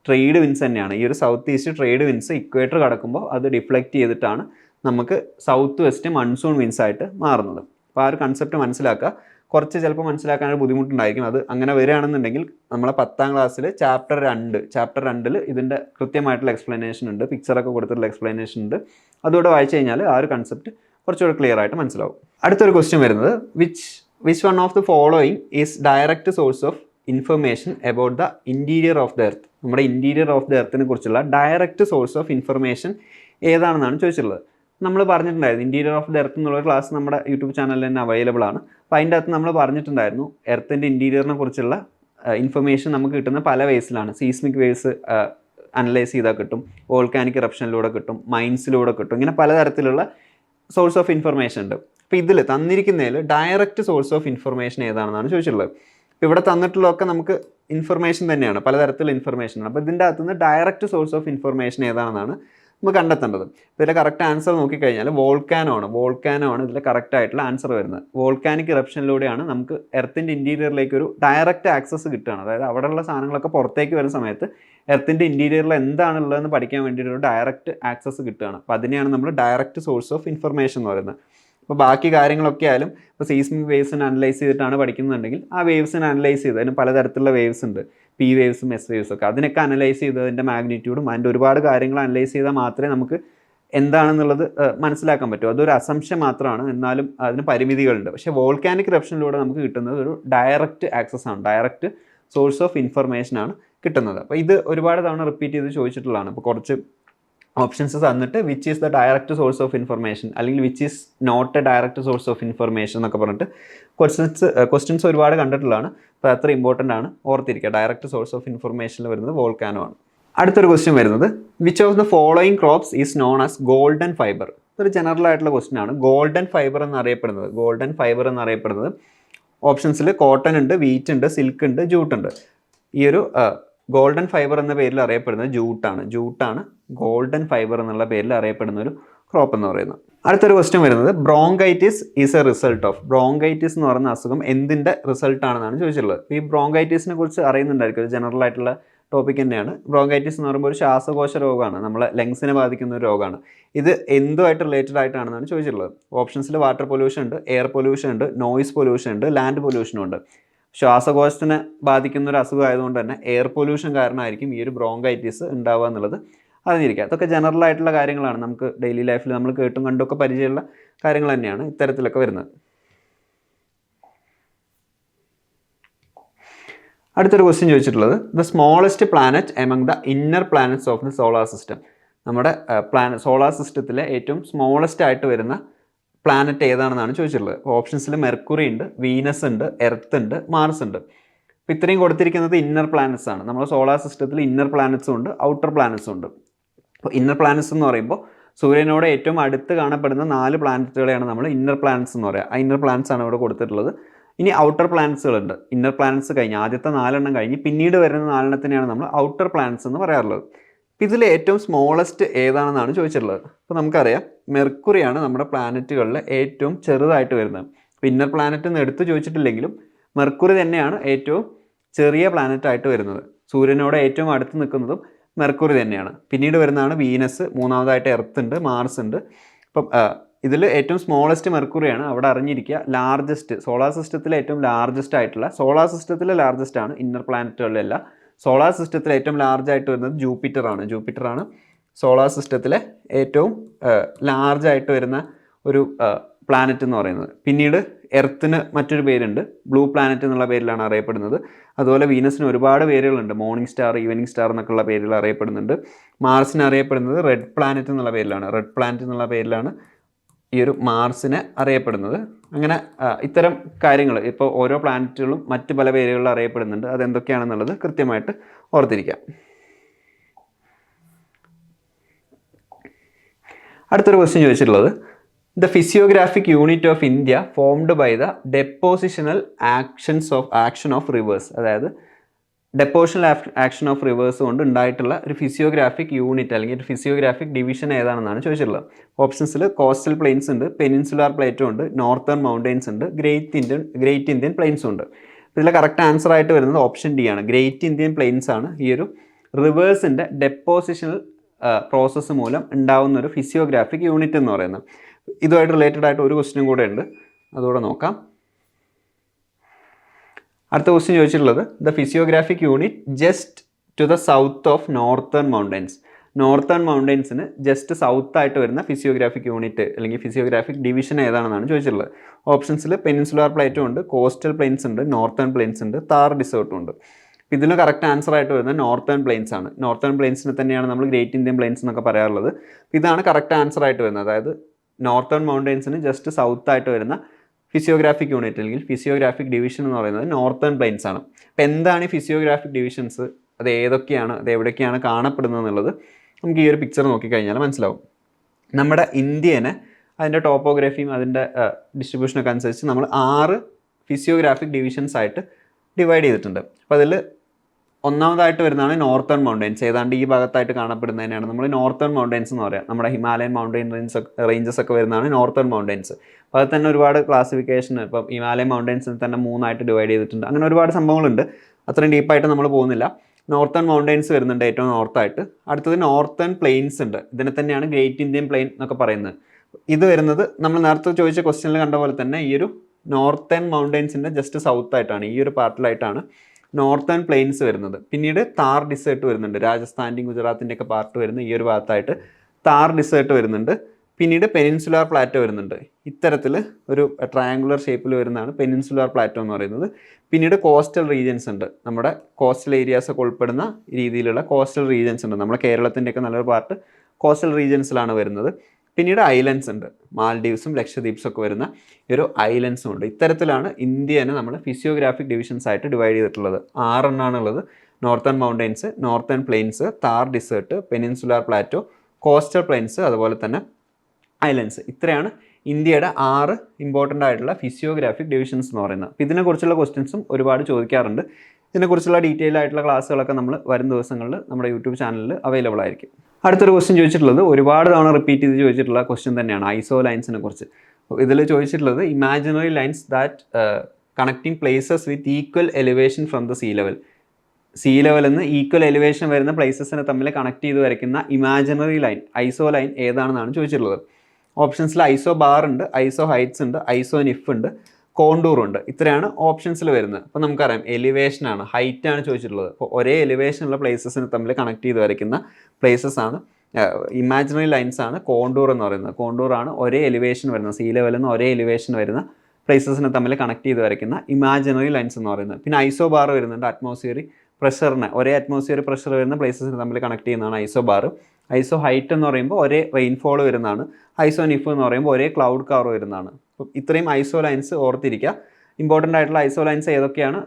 ട്രേഡ് വിൻസ് തന്നെയാണ്. ഈ ഒരു south east trade winds equator കടക്കുമ്പോൾ അത് ഡിഫ്ലക്റ്റ് ചെയ്തിട്ടാണ് നമുക്ക് സൗത്ത് വെസ്റ്റ് മൺസൂൺ വിൻസ് ആയിട്ട് മാറുന്നത്. അപ്പോൾ ആ ഒരു കൺസെപ്റ്റ് മനസ്സിലാക്കുക. കുറച്ച് ചിലപ്പോൾ മനസ്സിലാക്കാനൊരു ബുദ്ധിമുട്ടുണ്ടായിരിക്കും. അത് അങ്ങനെ വരികയാണെന്നുണ്ടെങ്കിൽ നമ്മളെ പത്താം ക്ലാസ്സിൽ ചാപ്റ്റർ രണ്ട് ചാപ്റ്റർ രണ്ടിൽ ഇതിന്റെ കൃത്യമായിട്ടുള്ള എക്സ്പ്ലനേഷൻ ഉണ്ട്. പിക്ചറൊക്കെ കൊടുത്തിട്ടുള്ള എക്സ്പ്ലനേഷൻ ഉണ്ട്. അതുകൂടെ വായിച്ചു കഴിഞ്ഞാൽ ആ ഒരു കൺസെപ്റ്റ് കുറച്ചുകൂടെ ക്ലിയർ ആയിട്ട് മനസ്സിലാവും. അടുത്തൊരു ക്വസ്റ്റ്യൻ വരുന്നത്. Which which one of the following is direct source of information about the interior of the earth നമ്മുടെ ഇന്റീരിയർ ഓഫ് ദ എർത്തിനെ കുറിച്ചുള്ള ഡയറക്റ്റ് സോഴ്സ് ഓഫ് ഇൻഫർമേഷൻ ഏതാണെന്നാണ് ചോദിച്ചിട്ടുള്ളത്. നമ്മൾ പറഞ്ഞിട്ടുണ്ടായിരുന്നു ഇന്റീരിയർ ഓഫ് ദ എർത്ത് എന്നുള്ള ക്ലാസ് നമ്മുടെ യൂട്യൂബ് ചാനലിൽ തന്നെ അവൈലബിൾ ആണ്. അപ്പോൾ അതിന്റെ അകത്ത് നമ്മൾ പറഞ്ഞിട്ടുണ്ടായിരുന്നു എർത്തിന്റെ ഇന്റീരിയറിനെ കുറിച്ചുള്ള ഇൻഫർമേഷൻ നമുക്ക് കിട്ടുന്ന പല വേസിലാണ് സീസ്മിക് വേസ് അനലൈസ് ചെയ്താൽ കിട്ടും. വോൾക്കാനിക് ഇറപ്ഷനിലൂടെ കിട്ടും. മൈൻസിലൂടെ കിട്ടും. ഇങ്ങനെ പലതരത്തിലുള്ള സോഴ്സ് ഓഫ് ഇൻഫർമേഷൻ ഉണ്ട്. അപ്പോൾ ഇതിൽ തന്നിരിക്കുന്നതിൽ ഡയറക്റ്റ് സോഴ്സ് ഓഫ് ഇൻഫർമേഷൻ ഏതാണെന്നാണ് ചോദിച്ചിട്ടുള്ളത്. അപ്പോൾ ഇവിടെ തന്നിട്ടുള്ളതൊക്കെ നമുക്ക് ഇൻഫർമേഷൻ തന്നെയാണ് പലതരത്തിലുള്ള ഇൻഫർമേഷൻ ആണ്. അപ്പോൾ ഇതിന്റെ അകത്തുനിന്ന് ഡയറക്റ്റ് സോഴ്സ് ഓഫ് ഇൻഫർമേഷൻ ഏതാണെന്നാണ് നമുക്ക് കണ്ടെത്തേണ്ടത്. ഇതിലെ കറക്റ്റ് ആൻസർ നോക്കിക്കഴിഞ്ഞാൽ വോൾക്കാനോ ആണ്. വോൾക്കാനോ ആണ് ഇതിലെ കറക്റ്റ് ആയിട്ടുള്ള ആൻസർ വരുന്നത്. വോൾക്കാനിക് ഇറപ്ഷനിലൂടെയാണ് നമുക്ക് എർത്തിന്റെ ഇന്റീരിയറിലേക്ക് ഒരു ഡയറക്റ്റ് ആക്സസ് കിട്ടുകയാണ്. അതായത് അവിടെയുള്ള സാധനങ്ങളൊക്കെ പുറത്തേക്ക് വരുന്ന സമയത്ത് എർത്തിന്റെ ഇന്റീരിയറിൽ എന്താണുള്ളതെന്ന് പഠിക്കാൻ വേണ്ടിയിട്ട് ഒരു ഡയറക്റ്റ് ആക്സസ് കിട്ടുകയാണ്. അപ്പോൾ അതിനെയാണ് നമ്മൾ ഡയറക്റ്റ് സോഴ്സ് ഓഫ് ഇൻഫർമേഷൻ എന്ന് പറയുന്നത്. അപ്പോൾ ബാക്കി കാര്യങ്ങളൊക്കെ ആയാലും ഇപ്പോൾ സീസ്മിക് വേവ്സിനെ അനലൈസ് ചെയ്തിട്ടാണ് പഠിക്കുന്നുണ്ടെങ്കിൽ ആ വേവ്സിനെ അനലൈസ് ചെയ്ത് അതിന് പലതരത്തിലുള്ള വേവ്സ് ഉണ്ട്. പി വേവ്സും എസ് വേവ്സും ഒക്കെ. അതിനൊക്കെ അനലൈസ് ചെയ്ത് അതിന്റെ മാഗ്നിറ്റ്യൂഡും അതിന്റെ ഒരുപാട് കാര്യങ്ങൾ അനലൈസ് ചെയ്താൽ മാത്രമേ നമുക്ക് എന്താണെന്നുള്ളത് മനസ്സിലാക്കാൻ പറ്റൂ. അതൊരു അസംഷൻ മാത്രമാണ്. എന്നാലും അതിന് പരിമിതികളുണ്ട്. പക്ഷേ വോൾക്കാനിക് റപ്ഷനിലൂടെ നമുക്ക് കിട്ടുന്നത് ഒരു ഡയറക്റ്റ് ആക്സസ് ആണ്. ഡയറക്റ്റ് സോഴ്സ് ഓഫ് ഇൻഫർമേഷൻ ആണ് കിട്ടുന്നത്. അപ്പോൾ ഇത് ഒരുപാട് തവണ റിപ്പീറ്റ് ചെയ്ത് ചോദിച്ചിട്ടുള്ളതാണ്. അപ്പോൾ കുറച്ച് ഓപ്ഷൻസ് തന്നിട്ട് which is the direct source of information അല്ലെങ്കിൽ which is not a direct source of information എന്നൊക്കെ പറഞ്ഞിട്ട് ക്വസ്റ്റ്യൻസ് ക്വസ്റ്റ്യൻസ് ഒരുപാട് കണ്ടിട്ടുള്ളതാണ്. അപ്പോൾ അത്ര ഇമ്പോർട്ടന്റ് ആണ്. ഓർത്തിരിക്കുക ഡയറക്റ്റ് സോഴ്സ് ഓഫ് ഇൻഫർമേഷനിൽ വരുന്നത് വോൾക്കാനോ ആണ്. അടുത്തൊരു ക്വസ്റ്റ്യൻ വരുന്നത് which of the following crops is known as golden fibre ഇതൊരു ജനറൽ ആയിട്ടുള്ള ക്വസ്റ്റ്യൻ ആണ്. ഗോൾഡൻ ഫൈബർ എന്നറിയപ്പെടുന്നത് ഗോൾഡൻ ഫൈബർ എന്നറിയപ്പെടുന്നത് ഓപ്ഷൻസിൽ കോട്ടൺ ഉണ്ട് വീറ്റ് ഉണ്ട് സിൽക്ക് ഉണ്ട് ജൂട്ട് ഉണ്ട്. ഈ ഒരു ഗോൾഡൻ ഫൈബർ എന്ന പേരിൽ അറിയപ്പെടുന്നത് ജൂട്ടാണ് ജൂട്ടാണ് ഗോൾഡൻ ഫൈബർ എന്നുള്ള പേരിൽ അറിയപ്പെടുന്ന ഒരു ക്രോപ്പ് എന്ന് പറയുന്നത്. അടുത്തൊരു ക്വസ്റ്റ്യൻ വരുന്നത് bronchitis is a result of bronchitis എന്ന് പറയുന്ന അസുഖം എന്തിന്റെ റിസൾട്ട് ആണെന്നാണ് ചോദിച്ചിട്ടുള്ളത്. ഈ ബ്രോങ്കൈറ്റിസിനെ കുറിച്ച് അറിയുന്നുണ്ടായിരിക്കും ജനറൽ ആയിട്ടുള്ള ടോപ്പിക് തന്നെയാണ്. ബ്രോങ്കൈറ്റിസ് എന്ന് പറയുമ്പോൾ ഒരു ശ്വാസകോശ രോഗമാണ് നമ്മളെ ലങ്സിനെ ബാധിക്കുന്ന ഒരു രോഗമാണ്. ഇത് എന്തുമായിട്ട് റിലേറ്റഡ് ആയിട്ടാണെന്നാണ് ചോദിച്ചിട്ടുള്ളത്. ഓപ്ഷൻസിൽ വാട്ടർ പൊല്യൂഷൻ ഉണ്ട് എയർ പൊല്യൂഷൻ ഉണ്ട് നോയിസ് പൊല്യൂഷൻ ഉണ്ട് ലാൻഡ് പൊല്യൂഷനും ഉണ്ട്. ശ്വാസകോശത്തിനെ ബാധിക്കുന്ന ഒരു അസുഖം ആയതുകൊണ്ട് തന്നെ എയർ പൊല്യൂഷൻ കാരണമായിരിക്കും ഈ ഒരു ബ്രോങ്കൈറ്റിസ് ഉണ്ടാവുക എന്നുള്ളത് അറിഞ്ഞിരിക്കുക. അതൊക്കെ ജനറൽ ആയിട്ടുള്ള കാര്യങ്ങളാണ്. നമുക്ക് ഡെയിലി ലൈഫിൽ നമ്മൾ കേട്ടും കണ്ടൊക്കെ പരിചയമുള്ള കാര്യങ്ങൾ തന്നെയാണ് ഇത്തരത്തിലൊക്കെ വരുന്നത്. അടുത്തൊരു ക്വസ്റ്റ്യൻ ചോദിച്ചിട്ടുള്ളത് the smallest planet among the inner planets of the solar system നമ്മുടെ പ്ലാന സോളാർ സിസ്റ്റത്തിലെ ഏറ്റവും സ്മോളസ്റ്റ് ആയിട്ട് വരുന്ന പ്ലാനറ്റ് ഏതാണെന്നാണ് ചോദിച്ചിട്ടുള്ളത്. ഓപ്ഷൻസിൽ മെർക്കുറി ഉണ്ട് വീനസ് ഉണ്ട് എർത്ത് ഉണ്ട് മാർസ് ഉണ്ട്. അപ്പോൾ ഇത്രയും കൊടുത്തിരിക്കുന്നത് ഇന്നർ പ്ലാനറ്റ്സ് ആണ്. നമ്മുടെ സോളാർ സിസ്റ്റത്തിൽ ഇന്നർ പ്ലാനറ്റ്സും ഉണ്ട് ഔട്ടർ പ്ലാനറ്റ്സും ഉണ്ട്. അപ്പോൾ ഇന്നർ പ്ലാനറ്റ്സ് എന്ന് പറയുമ്പോൾ സൂര്യനോട് ഏറ്റവും അടുത്ത് കാണപ്പെടുന്ന നാല് പ്ലാനറ്റുകളെയാണ് നമ്മൾ ഇന്നർ പ്ലാനറ്റ്സ് എന്ന് പറയുക ആ ഇന്നർ പ്ലാനറ്റ്സ് ആണ് ഇവിടെ കൊടുത്തിട്ടുള്ളത്. ഇനി ഔട്ടർ പ്ലാനറ്റ്സുകളുണ്ട് ഇന്നർ പ്ലാനറ്റ്സ് കഴിഞ്ഞ് ആദ്യത്തെ നാലെണ്ണം കഴിഞ്ഞ് പിന്നീട് വരുന്ന നാലെണ്ണത്തിനെയാണ് നമ്മൾ ഔട്ടർ പ്ലാനറ്റ്സ് എന്ന് പറയാറുള്ളത്. ഇതിൽ ഏറ്റവും സ്മോളസ്റ്റ് ഏതാണെന്നാണ് ചോദിച്ചിട്ടുള്ളത്. അപ്പോൾ നമുക്കറിയാം മെർക്കുറിയാണ് നമ്മുടെ പ്ലാനറ്റുകളിൽ ഏറ്റവും ചെറുതായിട്ട് വരുന്നത്. ഇന്നർ പ്ലാനറ്റ് എന്ന് എടുത്തു ചോദിച്ചിട്ടില്ലെങ്കിലും മെർക്കുറി തന്നെയാണ് ഏറ്റവും ചെറിയ പ്ലാനറ്റ് ആയിട്ട് വരുന്നത്. സൂര്യനോട് ഏറ്റവും അടുത്ത് നിൽക്കുന്നതും മെർക്കുറി തന്നെയാണ്. പിന്നീട് വരുന്നതാണ് വീനസ് മൂന്നാമതായിട്ട് എർത്ത് ഉണ്ട് മാർസ് ഉണ്ട്. അപ്പം ഇതിൽ ഏറ്റവും സ്മോളസ്റ്റ് മെർക്കുറിയാണ് അവിടെ അറിഞ്ഞിരിക്കുക. ലാർജസ്റ്റ് സോളാർ സിസ്റ്റത്തിലെ ഏറ്റവും ലാർജസ്റ്റ് ആയിട്ടുള്ള സോളാർ സിസ്റ്റത്തിലെ ലാർജസ്റ്റ് ആണ് ഇന്നർ പ്ലാനറ്റുകളിലല്ല സോളാർ സിസ്റ്റത്തിൽ ഏറ്റവും ലാർജ് ആയിട്ട് വരുന്നത് ജൂപ്പിറ്റർ ആണ്. ജൂപ്പിറ്റർ ആണ് സോളാർ സിസ്റ്റത്തിലെ ഏറ്റവും ലാർജ് ആയിട്ട് വരുന്ന ഒരു പ്ലാനറ്റ് എന്ന് പറയുന്നത്. പിന്നീട് എർത്തിന് മറ്റൊരു പേരുണ്ട്. ബ്ലൂ പ്ലാനറ്റ് എന്നുള്ള പേരിലാണ് അറിയപ്പെടുന്നത്. അതുപോലെ വീനസിന് ഒരുപാട് പേരുകളുണ്ട്. മോർണിംഗ് സ്റ്റാർ ഈവനിങ് സ്റ്റാർ എന്നൊക്കെയുള്ള പേരിൽ അറിയപ്പെടുന്നുണ്ട്. മാർസിന് അറിയപ്പെടുന്നത് റെഡ് പ്ലാനറ്റ് എന്നുള്ള പേരിലാണ്. റെഡ് പ്ലാനറ്റ് എന്നുള്ള പേരിലാണ് ഈ ഒരു മാർസിനെ അറിയപ്പെടുന്നത്. അങ്ങനെ ഇത്തരം കാര്യങ്ങൾ ഇപ്പോൾ ഓരോ പ്ലാനറ്റുകളും മറ്റ് പല പേരുകളിൽ അറിയപ്പെടുന്നുണ്ട്. അതെന്തൊക്കെയാണെന്നുള്ളത് കൃത്യമായിട്ട് ഓർത്തിരിക്കാം. അടുത്തൊരു ക്വസ്റ്റ്യൻ ചോദിച്ചിട്ടുള്ളത് the physiographic unit of India formed by the depositional actions of action of rivers അതായത് ഡെപ്പോസിഷണൽ ആക്ഷൻ ഓഫ് റിവേഴ്സ് കൊണ്ട് ഉണ്ടായിട്ടുള്ള ഒരു ഫിസിയോഗ്രാഫിക് യൂണിറ്റ് അല്ലെങ്കിൽ ഒരു ഫിസിയോഗ്രാഫിക് ഡിവിഷൻ ഏതാണെന്നാണ് ചോദിച്ചിട്ടുള്ളത്. ഓപ്ഷൻസിൽ കോസ്റ്റൽ പ്ലെയിൻസ് ഉണ്ട് പെനിൻസുലാർ പ്ലേറ്റോ ഉണ്ട് നോർത്തേൺ മൗണ്ടെയ്ൻസ് ഉണ്ട് ഗ്രേറ്റ് ഇന്ത്യൻ ഗ്രേറ്റ് ഇന്ത്യൻ പ്ലെയിൻസും ഉണ്ട്. ഇതിലെ കറക്റ്റ് ആൻസർ ആയിട്ട് വരുന്നത് ഓപ്ഷൻ ഡി ആണ്. ഗ്രേറ്റ് ഇന്ത്യൻ പ്ലെയിൻസ് ആണ് ഈ ഒരു റിവേഴ്സിന്റെ ഡെപ്പോസിഷണൽ പ്രോസസ്സ് മൂലം ഉണ്ടാകുന്ന ഒരു ഫിസിയോഗ്രാഫിക് യൂണിറ്റ് എന്ന് പറയുന്നത്. ഇതുമായിട്ട് റിലേറ്റഡ് ആയിട്ട് ഒരു ക്വസ്റ്റിനും കൂടെ ഉണ്ട്. അതുകൂടെ നോക്കാം. അടുത്ത ക്വസ്റ്റ്യൻ ചോദിച്ചിട്ടുള്ളത് the physiographic unit just to the south of northern mountains northern മൗണ്ടൻസിന് just south ആയിട്ട് വരുന്ന ഫിസിയോഗ്രാഫിക് യൂണിറ്റ് അല്ലെങ്കിൽ ഫിസിയോഗ്രാഫിക് ഡിവിഷൻ ഏതാണെന്നാണ് ചോദിച്ചിട്ടുള്ളത്. ഓപ്ഷൻസിൽ പെനിൻസുലാർ പ്ലേറ്റും ഉണ്ട് കോസ്റ്റൽ പ്ലെയിൻസ് ഉണ്ട് നോർത്തേൺ പ്ലെയിൻസ് ഉണ്ട് താർ ഡിസേർട്ടും ഉണ്ട്. ഇതിന് കറക്റ്റ് ആൻസർ ആയിട്ട് വരുന്നത് നോർത്തേൺ പ്ലെയിൻസ് ആണ്. നോർത്തേൺ പ്ലെയിൻസിനെ തന്നെയാണ് നമ്മൾ ഗ്രേറ്റ് ഇന്ത്യൻ പ്ലെയിൻസ് എന്നൊക്കെ പറയാറുള്ളത്. ഇതാണ് കറക്റ്റ് ആൻസർ ആയിട്ട് വരുന്നത്. അതായത് നോർത്തേൺ മൗണ്ടൻസിന് ജസ്റ്റ് സൗത്ത് ആയിട്ട് വരുന്ന ഫിസിയോഗ്രാഫിക് യൂണിറ്റ് അല്ലെങ്കിൽ ഫിസിയോഗ്രാഫിക് ഡിവിഷൻ എന്ന് പറയുന്നത് നോർത്തേൺ പ്ലെയിൻസ് ആണ്. അപ്പോൾ എന്താണ് ഈ ഫിസിയോഗ്രാഫിക് ഡിവിഷൻസ് അത് ഏതൊക്കെയാണ് അത് എവിടെയൊക്കെയാണ് കാണപ്പെടുന്നത് എന്നുള്ളത് നമുക്ക് ഈ ഒരു പിക്ചർ നോക്കിക്കഴിഞ്ഞാൽ മനസ്സിലാവും. നമ്മുടെ ഇന്ത്യനെ അതിന്റെ ടോപ്പോഗ്രഫിയും അതിന്റെ ഡിസ്ട്രിബ്യൂഷനൊക്കെ അനുസരിച്ച് നമ്മൾ ആറ് ഫിസിയോഗ്രാഫിക് ഡിവിഷൻസ് ആയിട്ട് ഡിവൈഡ് ചെയ്തിട്ടുണ്ട്. അപ്പോൾ അതിൽ ഒന്നാമതായിട്ട് വരുന്നതാണ് നോർത്തേൺ മൗണ്ടൻസ് ഏതാണ്ട് ഈ ഭാഗത്തായിട്ട് കാണപ്പെടുന്നതിനാണ് നമ്മൾ നോർത്തേൺ മൗണ്ടൻസ് എന്ന് പറയുക നമ്മുടെ ഹിമാലയൻ മൗണ്ടൻ റേഞ്ചസ് ഒക്കെ വരുന്നതാണ് നോർത്തേൺ മൗണ്ടൻസ് അപ്പോൾ അത് തന്നെ ഒരുപാട് ക്ലാസിഫിക്കേഷൻ ഇപ്പം ഹിമാലയ മൗണ്ടൻസിൽ തന്നെ മൂന്നായിട്ട് ഡിവൈഡ് ചെയ്തിട്ടുണ്ട്. അങ്ങനെ ഒരുപാട് സംഭവങ്ങളുണ്ട്. അത്രയും ഡീപ്പായിട്ട് നമ്മൾ പോകുന്നില്ല. നോർത്തേൺ മൗണ്ടൻസ് വരുന്നുണ്ട് ഏറ്റവും നോർത്തായിട്ട് അടുത്തത് നോർത്തേൺ പ്ലെയിൻസ് ഉണ്ട്. ഇതിനെ തന്നെയാണ് ഗ്രേറ്റ് ഇന്ത്യൻ പ്ലെയിൻ എന്നൊക്കെ പറയുന്നത്. ഇത് വരുന്നത് നമ്മൾ നേരത്തെ ചോദിച്ച ക്വസ്റ്റ്യനിൽ കണ്ട പോലെ തന്നെ ഈ ഒരു നോർത്തേൺ മൗണ്ടൻസിന്റെ ജസ്റ്റ് സൗത്ത് ആയിട്ടാണ് ഈ ഒരു പാർട്ടിലായിട്ടാണ് നോർത്തേൺ പ്ലെയിൻസ് വരുന്നത്. പിന്നീട് താർ ഡിസേർട്ട് വരുന്നുണ്ട്. രാജസ്ഥാന്റെയും ഗുജറാത്തിന്റെയൊക്കെ പാർട്ട് വരുന്ന ഈ ഒരു ഭാഗത്തായിട്ട് താർ ഡിസേർട്ട് വരുന്നുണ്ട്. പിന്നീട് പെനിൻസുലാർ പ്ലാറ്റോ വരുന്നുണ്ട്. ഇത്തരത്തിൽ ഒരു ട്രയാങ്കുലർ ഷേപ്പിൽ വരുന്നതാണ് പെനിൻസുലാർ പ്ലാറ്റോ എന്ന് പറയുന്നത്. പിന്നീട് കോസ്റ്റൽ റീജിയൻസ് ഉണ്ട്. നമ്മുടെ കോസ്റ്റൽ ഏരിയാസ് ഒക്കെ ഉൾപ്പെടുന്ന രീതിയിലുള്ള കോസ്റ്റൽ റീജിയൻസ് ഉണ്ട്. നമ്മുടെ കേരളത്തിന്റെയൊക്കെ നല്ലൊരു പാർട്ട് കോസ്റ്റൽ റീജിയൻസിലാണ് വരുന്നത്. പിന്നീട് ഐലൻഡ്സ് ഉണ്ട്. മാൽഡീവ്സും ലക്ഷദ്വീപ്സും ഒക്കെ വരുന്ന ഈ ഒരു ഐലൻഡ്സും ഉണ്ട്. ഇത്തരത്തിലാണ് ഇന്ത്യനെ നമ്മൾ ഫിസിയോഗ്രാഫിക് ഡിവിഷൻസ് ആയിട്ട് ഡിവൈഡ് ചെയ്തിട്ടുള്ളത്. ആറെണ്ണാണുള്ളത് northern mountains northern plains Thar desert peninsular plateau coastal plains അതുപോലെ തന്നെ ഐലൻഡ്സ്. ഇത്രയാണ് ഇന്ത്യയുടെ ആറ് ഇമ്പോർട്ടന്റ് ആയിട്ടുള്ള ഫിസിയോഗ്രാഫിക് ഡിവിഷൻസ് എന്ന് പറയുന്നത്. അപ്പോൾ ഇതിനെക്കുറിച്ചുള്ള ക്വസ്റ്റ്യൻസും ഒരുപാട് ചോദിക്കാറുണ്ട്. ഇതിനെക്കുറിച്ചുള്ള ഡീറ്റെയിൽ ആയിട്ടുള്ള ക്ലാസ്സുകളൊക്കെ നമ്മൾ വരും ദിവസങ്ങളിൽ നമ്മുടെ യൂട്യൂബ് ചാനലിൽ അവൈലബിൾ ആയിരിക്കും. അടുത്തൊരു ക്വസ്റ്റ്യൻ ചോദിച്ചിട്ടുള്ളത് ഒരുപാട് തവണ റിപ്പീറ്റ് ചെയ്ത് ചോദിച്ചിട്ടുള്ള ക്വസ്റ്റ്യൻ തന്നെയാണ് ഐസോ ലൈൻസിനെ കുറിച്ച് ഇതിൽ ചോദിച്ചിട്ടുള്ളത് imaginary lines that connecting places with equal elevation from the sea level sea ലെവലിൽ നിന്ന് ഈക്വൽ എലിവേഷൻ വരുന്ന പ്ലേസസിനെ തമ്മിൽ കണക്ട് ചെയ്ത് വരയ്ക്കുന്ന ഇമാജിനറി ലൈൻ ഐസോ ലൈൻ ഏതാണെന്നാണ് ചോദിച്ചിട്ടുള്ളത്. ഓപ്ഷൻസിൽ ഐസോ ബാർ ഉണ്ട് ഐസോ ഹൈറ്റ്സ് ഉണ്ട് ഐസോ നിഫ് ഉണ്ട് കോണ്ടൂർ ഉണ്ട്. ഇത്രയാണ് ഓപ്ഷൻസിൽ വരുന്നത്. അപ്പോൾ നമുക്കറിയാം എലിവേഷൻ ആണ് ഹൈറ്റ് ആണ് ചോദിച്ചിട്ടുള്ളത്. അപ്പോൾ ഒരേ എലിവേഷനുള്ള പ്ലേസസിനെ തമ്മിൽ കണക്ട് ചെയ്ത് വരയ്ക്കുന്ന പ്ലേസസ് ആണ് ഇമാജിനറി ലൈൻസ് ആണ് കോണ്ടൂർ എന്ന് പറയുന്നത്. കോണ്ടൂർ ആണ് ഒരേ എലിവേഷൻ വരുന്ന സീ ലെവലിൽ നിന്ന് ഒരേ എലിവേഷൻ വരുന്ന പ്ലേസസിനെ തമ്മിൽ കണക്ട് ചെയ്ത് വരയ്ക്കുന്ന ഇമാജിനറി ലൈൻസ് എന്ന് പറയുന്നത്. പിന്നെ ഐസോ ബാർ വരുന്നുണ്ട് അറ്റ്മോസ്ഫിയറി പ്രഷറിനെ ഒരേ അറ്റ്മോസ്ഫിയർ പ്രഷർ വരുന്ന പ്ലേസസിനെ തമ്മിൽ കണക്ട് ചെയ്യുന്നതാണ് ഐസോ ബാർ. ഐസോ ഹൈറ്റ് എന്ന് പറയുമ്പോൾ ഒരേ റെയിൻഫോൾ വരുന്നതാണ്. ഐസോ നിഫ് എന്ന് പറയുമ്പോൾ ഒരേ ക്ലൗഡ് കവർ വരുന്നതാണ്. അപ്പം ഇത്രയും ഐസോ ലൈൻസ് ഓർത്തിരിക്കുക. ഇമ്പോർട്ടന്റ് ആയിട്ടുള്ള ഐസോ ലൈൻസ് ഏതൊക്കെയാണ്?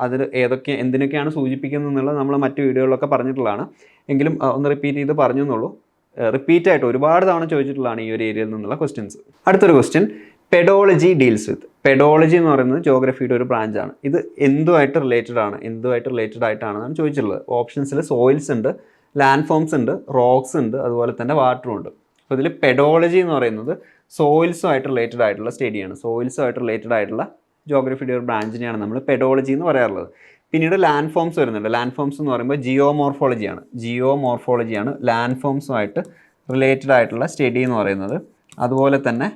അതിൽ ഏതൊക്കെ എന്തിനൊക്കെയാണ് സൂചിപ്പിക്കുന്നത് എന്നുള്ളത് നമ്മൾ മറ്റു വീഡിയോകളിലൊക്കെ പറഞ്ഞിട്ടുള്ളതാണ്. എങ്കിലും ഒന്ന് റിപ്പീറ്റ് ചെയ്ത് പറഞ്ഞു എന്നുള്ളൂ. റിപ്പീറ്റ് ആയിട്ട് ഒരുപാട് തവണ ചോദിച്ചിട്ടുള്ളതാണ് ഈ ഒരു ഏരിയയിൽ നിന്നുള്ള ക്വസ്റ്റ്യൻസ് അടുത്തൊരു question pedology deals with pedology എന്ന് പറയുന്നത് ജോഗ്രഫിയുടെ ഒരു ബ്രാഞ്ചാണ് ഇത് എന്തുമായിട്ട് റിലേറ്റഡ് ആണ്? എന്തുമായിട്ട് റിലേറ്റഡ് ആയിട്ടാണെന്നാണ് ചോദിച്ചിട്ടുള്ളത്. ഓപ്ഷൻസിൽ സോയിൽസ് ഉണ്ട്. ലാൻഡ് ഫോംസ് ഉണ്ട് റോക്സ് ഉണ്ട് അതുപോലെ തന്നെ വാട്ടറും ഉണ്ട്. അപ്പോൾ ഇതിൽ പെഡോളജി എന്ന് പറയുന്നത് സോയിൽസുമായിട്ട് റിലേറ്റഡ് ആയിട്ടുള്ള സ്റ്റഡിയാണ് സോയിൽസുമായിട്ട് റിലേറ്റഡ് ആയിട്ടുള്ള ജോഗ്രഫിയുടെ ഒരു ബ്രാഞ്ചിനെയാണ് നമ്മൾ പെഡോളജി എന്ന് പറയാറുള്ളത്. പിന്നീട് ലാൻഡ് ഫോംസ് വരുന്നുണ്ട്. ലാൻഡ് ഫോംസ് എന്ന് പറയുമ്പോൾ ജിയോ മോർഫോളജിയാണ് ജിയോ മോർഫോളജിയാണ് ലാൻഡ് ഫോംസുമായിട്ട് റിലേറ്റഡ് ആയിട്ടുള്ള സ്റ്റഡി എന്ന് പറയുന്നത്. അതുപോലെ തന്നെ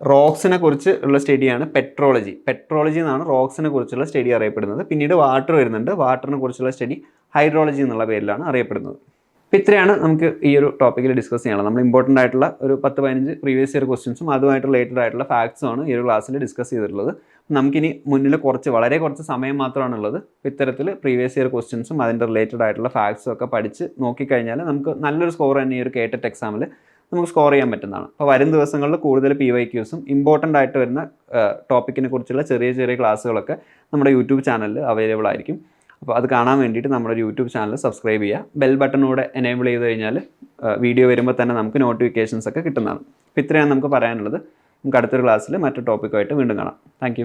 റോക്സിനെ കുറിച്ച് ഉള്ള സ്റ്റഡിയാണ് പെട്രോളജി പെട്രോളജി എന്നാണ് റോക്സിനെ കുറിച്ചുള്ള സ്റ്റഡി അറിയപ്പെടുന്നത്. പിന്നീട് വാട്ടർ വരുന്നുണ്ട്. വാട്ടറിനെ കുറിച്ചുള്ള സ്റ്റഡി ഹൈഡ്രോളജി എന്നുള്ള പേരിലാണ് അറിയപ്പെടുന്നത്. അപ്പോൾ ഇത്രയാണ് നമുക്ക് ഈ ഒരു ടോപ്പിക്കിൽ ഡിസ്കസ് ചെയ്യാനുള്ളത്. നമ്മൾ ഇമ്പോർട്ടന്റ് ആയിട്ടുള്ള ഒരു പത്ത് പതിനഞ്ച് പ്രീവിയസ് ഇയർ ക്വസ്റ്റ്യൻസും അതുമായിട്ട് റിലേറ്റഡ് ആയിട്ടുള്ള ഫാക്ട്സും ആണ് ഈ ഒരു ക്ലാസ്സിൽ ഡിസ്കസ് ചെയ്തിട്ടുള്ളത്. നമുക്കിനി മുന്നിൽ കുറച്ച് വളരെ കുറച്ച് സമയം മാത്രമാണുള്ളത് ഇത്തരത്തിൽ പ്രീവിയസ് ഇയർ ക്വസ്റ്റ്യൻസും അതിന്റെ റിലേറ്റഡ് ആയിട്ടുള്ള ഫാക്ട്സും ഒക്കെ പഠിച്ച് നോക്കിക്കഴിഞ്ഞാൽ നമുക്ക് നല്ലൊരു സ്കോർ തന്നെ ഈ ഒരു കേട്ടറ്റ് എക്സാമിൽ നമുക്ക് സ്കോർ ചെയ്യാൻ പറ്റുന്നതാണ്. അപ്പോൾ വരും ദിവസങ്ങളിൽ കൂടുതൽ പി വൈ ക്യൂസും ഇമ്പോർട്ടന്റ് ആയിട്ട് വരുന്ന ടോപ്പിക്കിനെ കുറിച്ചുള്ള ചെറിയ ചെറിയ ക്ലാസ്സുകളൊക്കെ നമ്മുടെ യൂട്യൂബ് ചാനലിൽ അവൈലബിൾ ആയിരിക്കും. അപ്പോൾ അത് കാണാൻ വേണ്ടിയിട്ട് നമ്മുടെ യൂട്യൂബ് ചാനൽ സബ്സ്ക്രൈബ് ചെയ്യുക. ബെൽ ബട്ടണൂടെ എനേബിൾ ചെയ്ത് കഴിഞ്ഞാൽ വീഡിയോ വരുമ്പോൾ തന്നെ നമുക്ക് നോട്ടിഫിക്കേഷൻസ് ഒക്കെ കിട്ടുന്നതാണ്. അപ്പോൾ ഇത്രയാണ് നമുക്ക് പറയാനുള്ളത്. നമുക്ക് അടുത്തൊരു ക്ലാസ്സിൽ മറ്റു ടോപ്പിക്കുമായിട്ട് വീണ്ടും കാണാം. താങ്ക്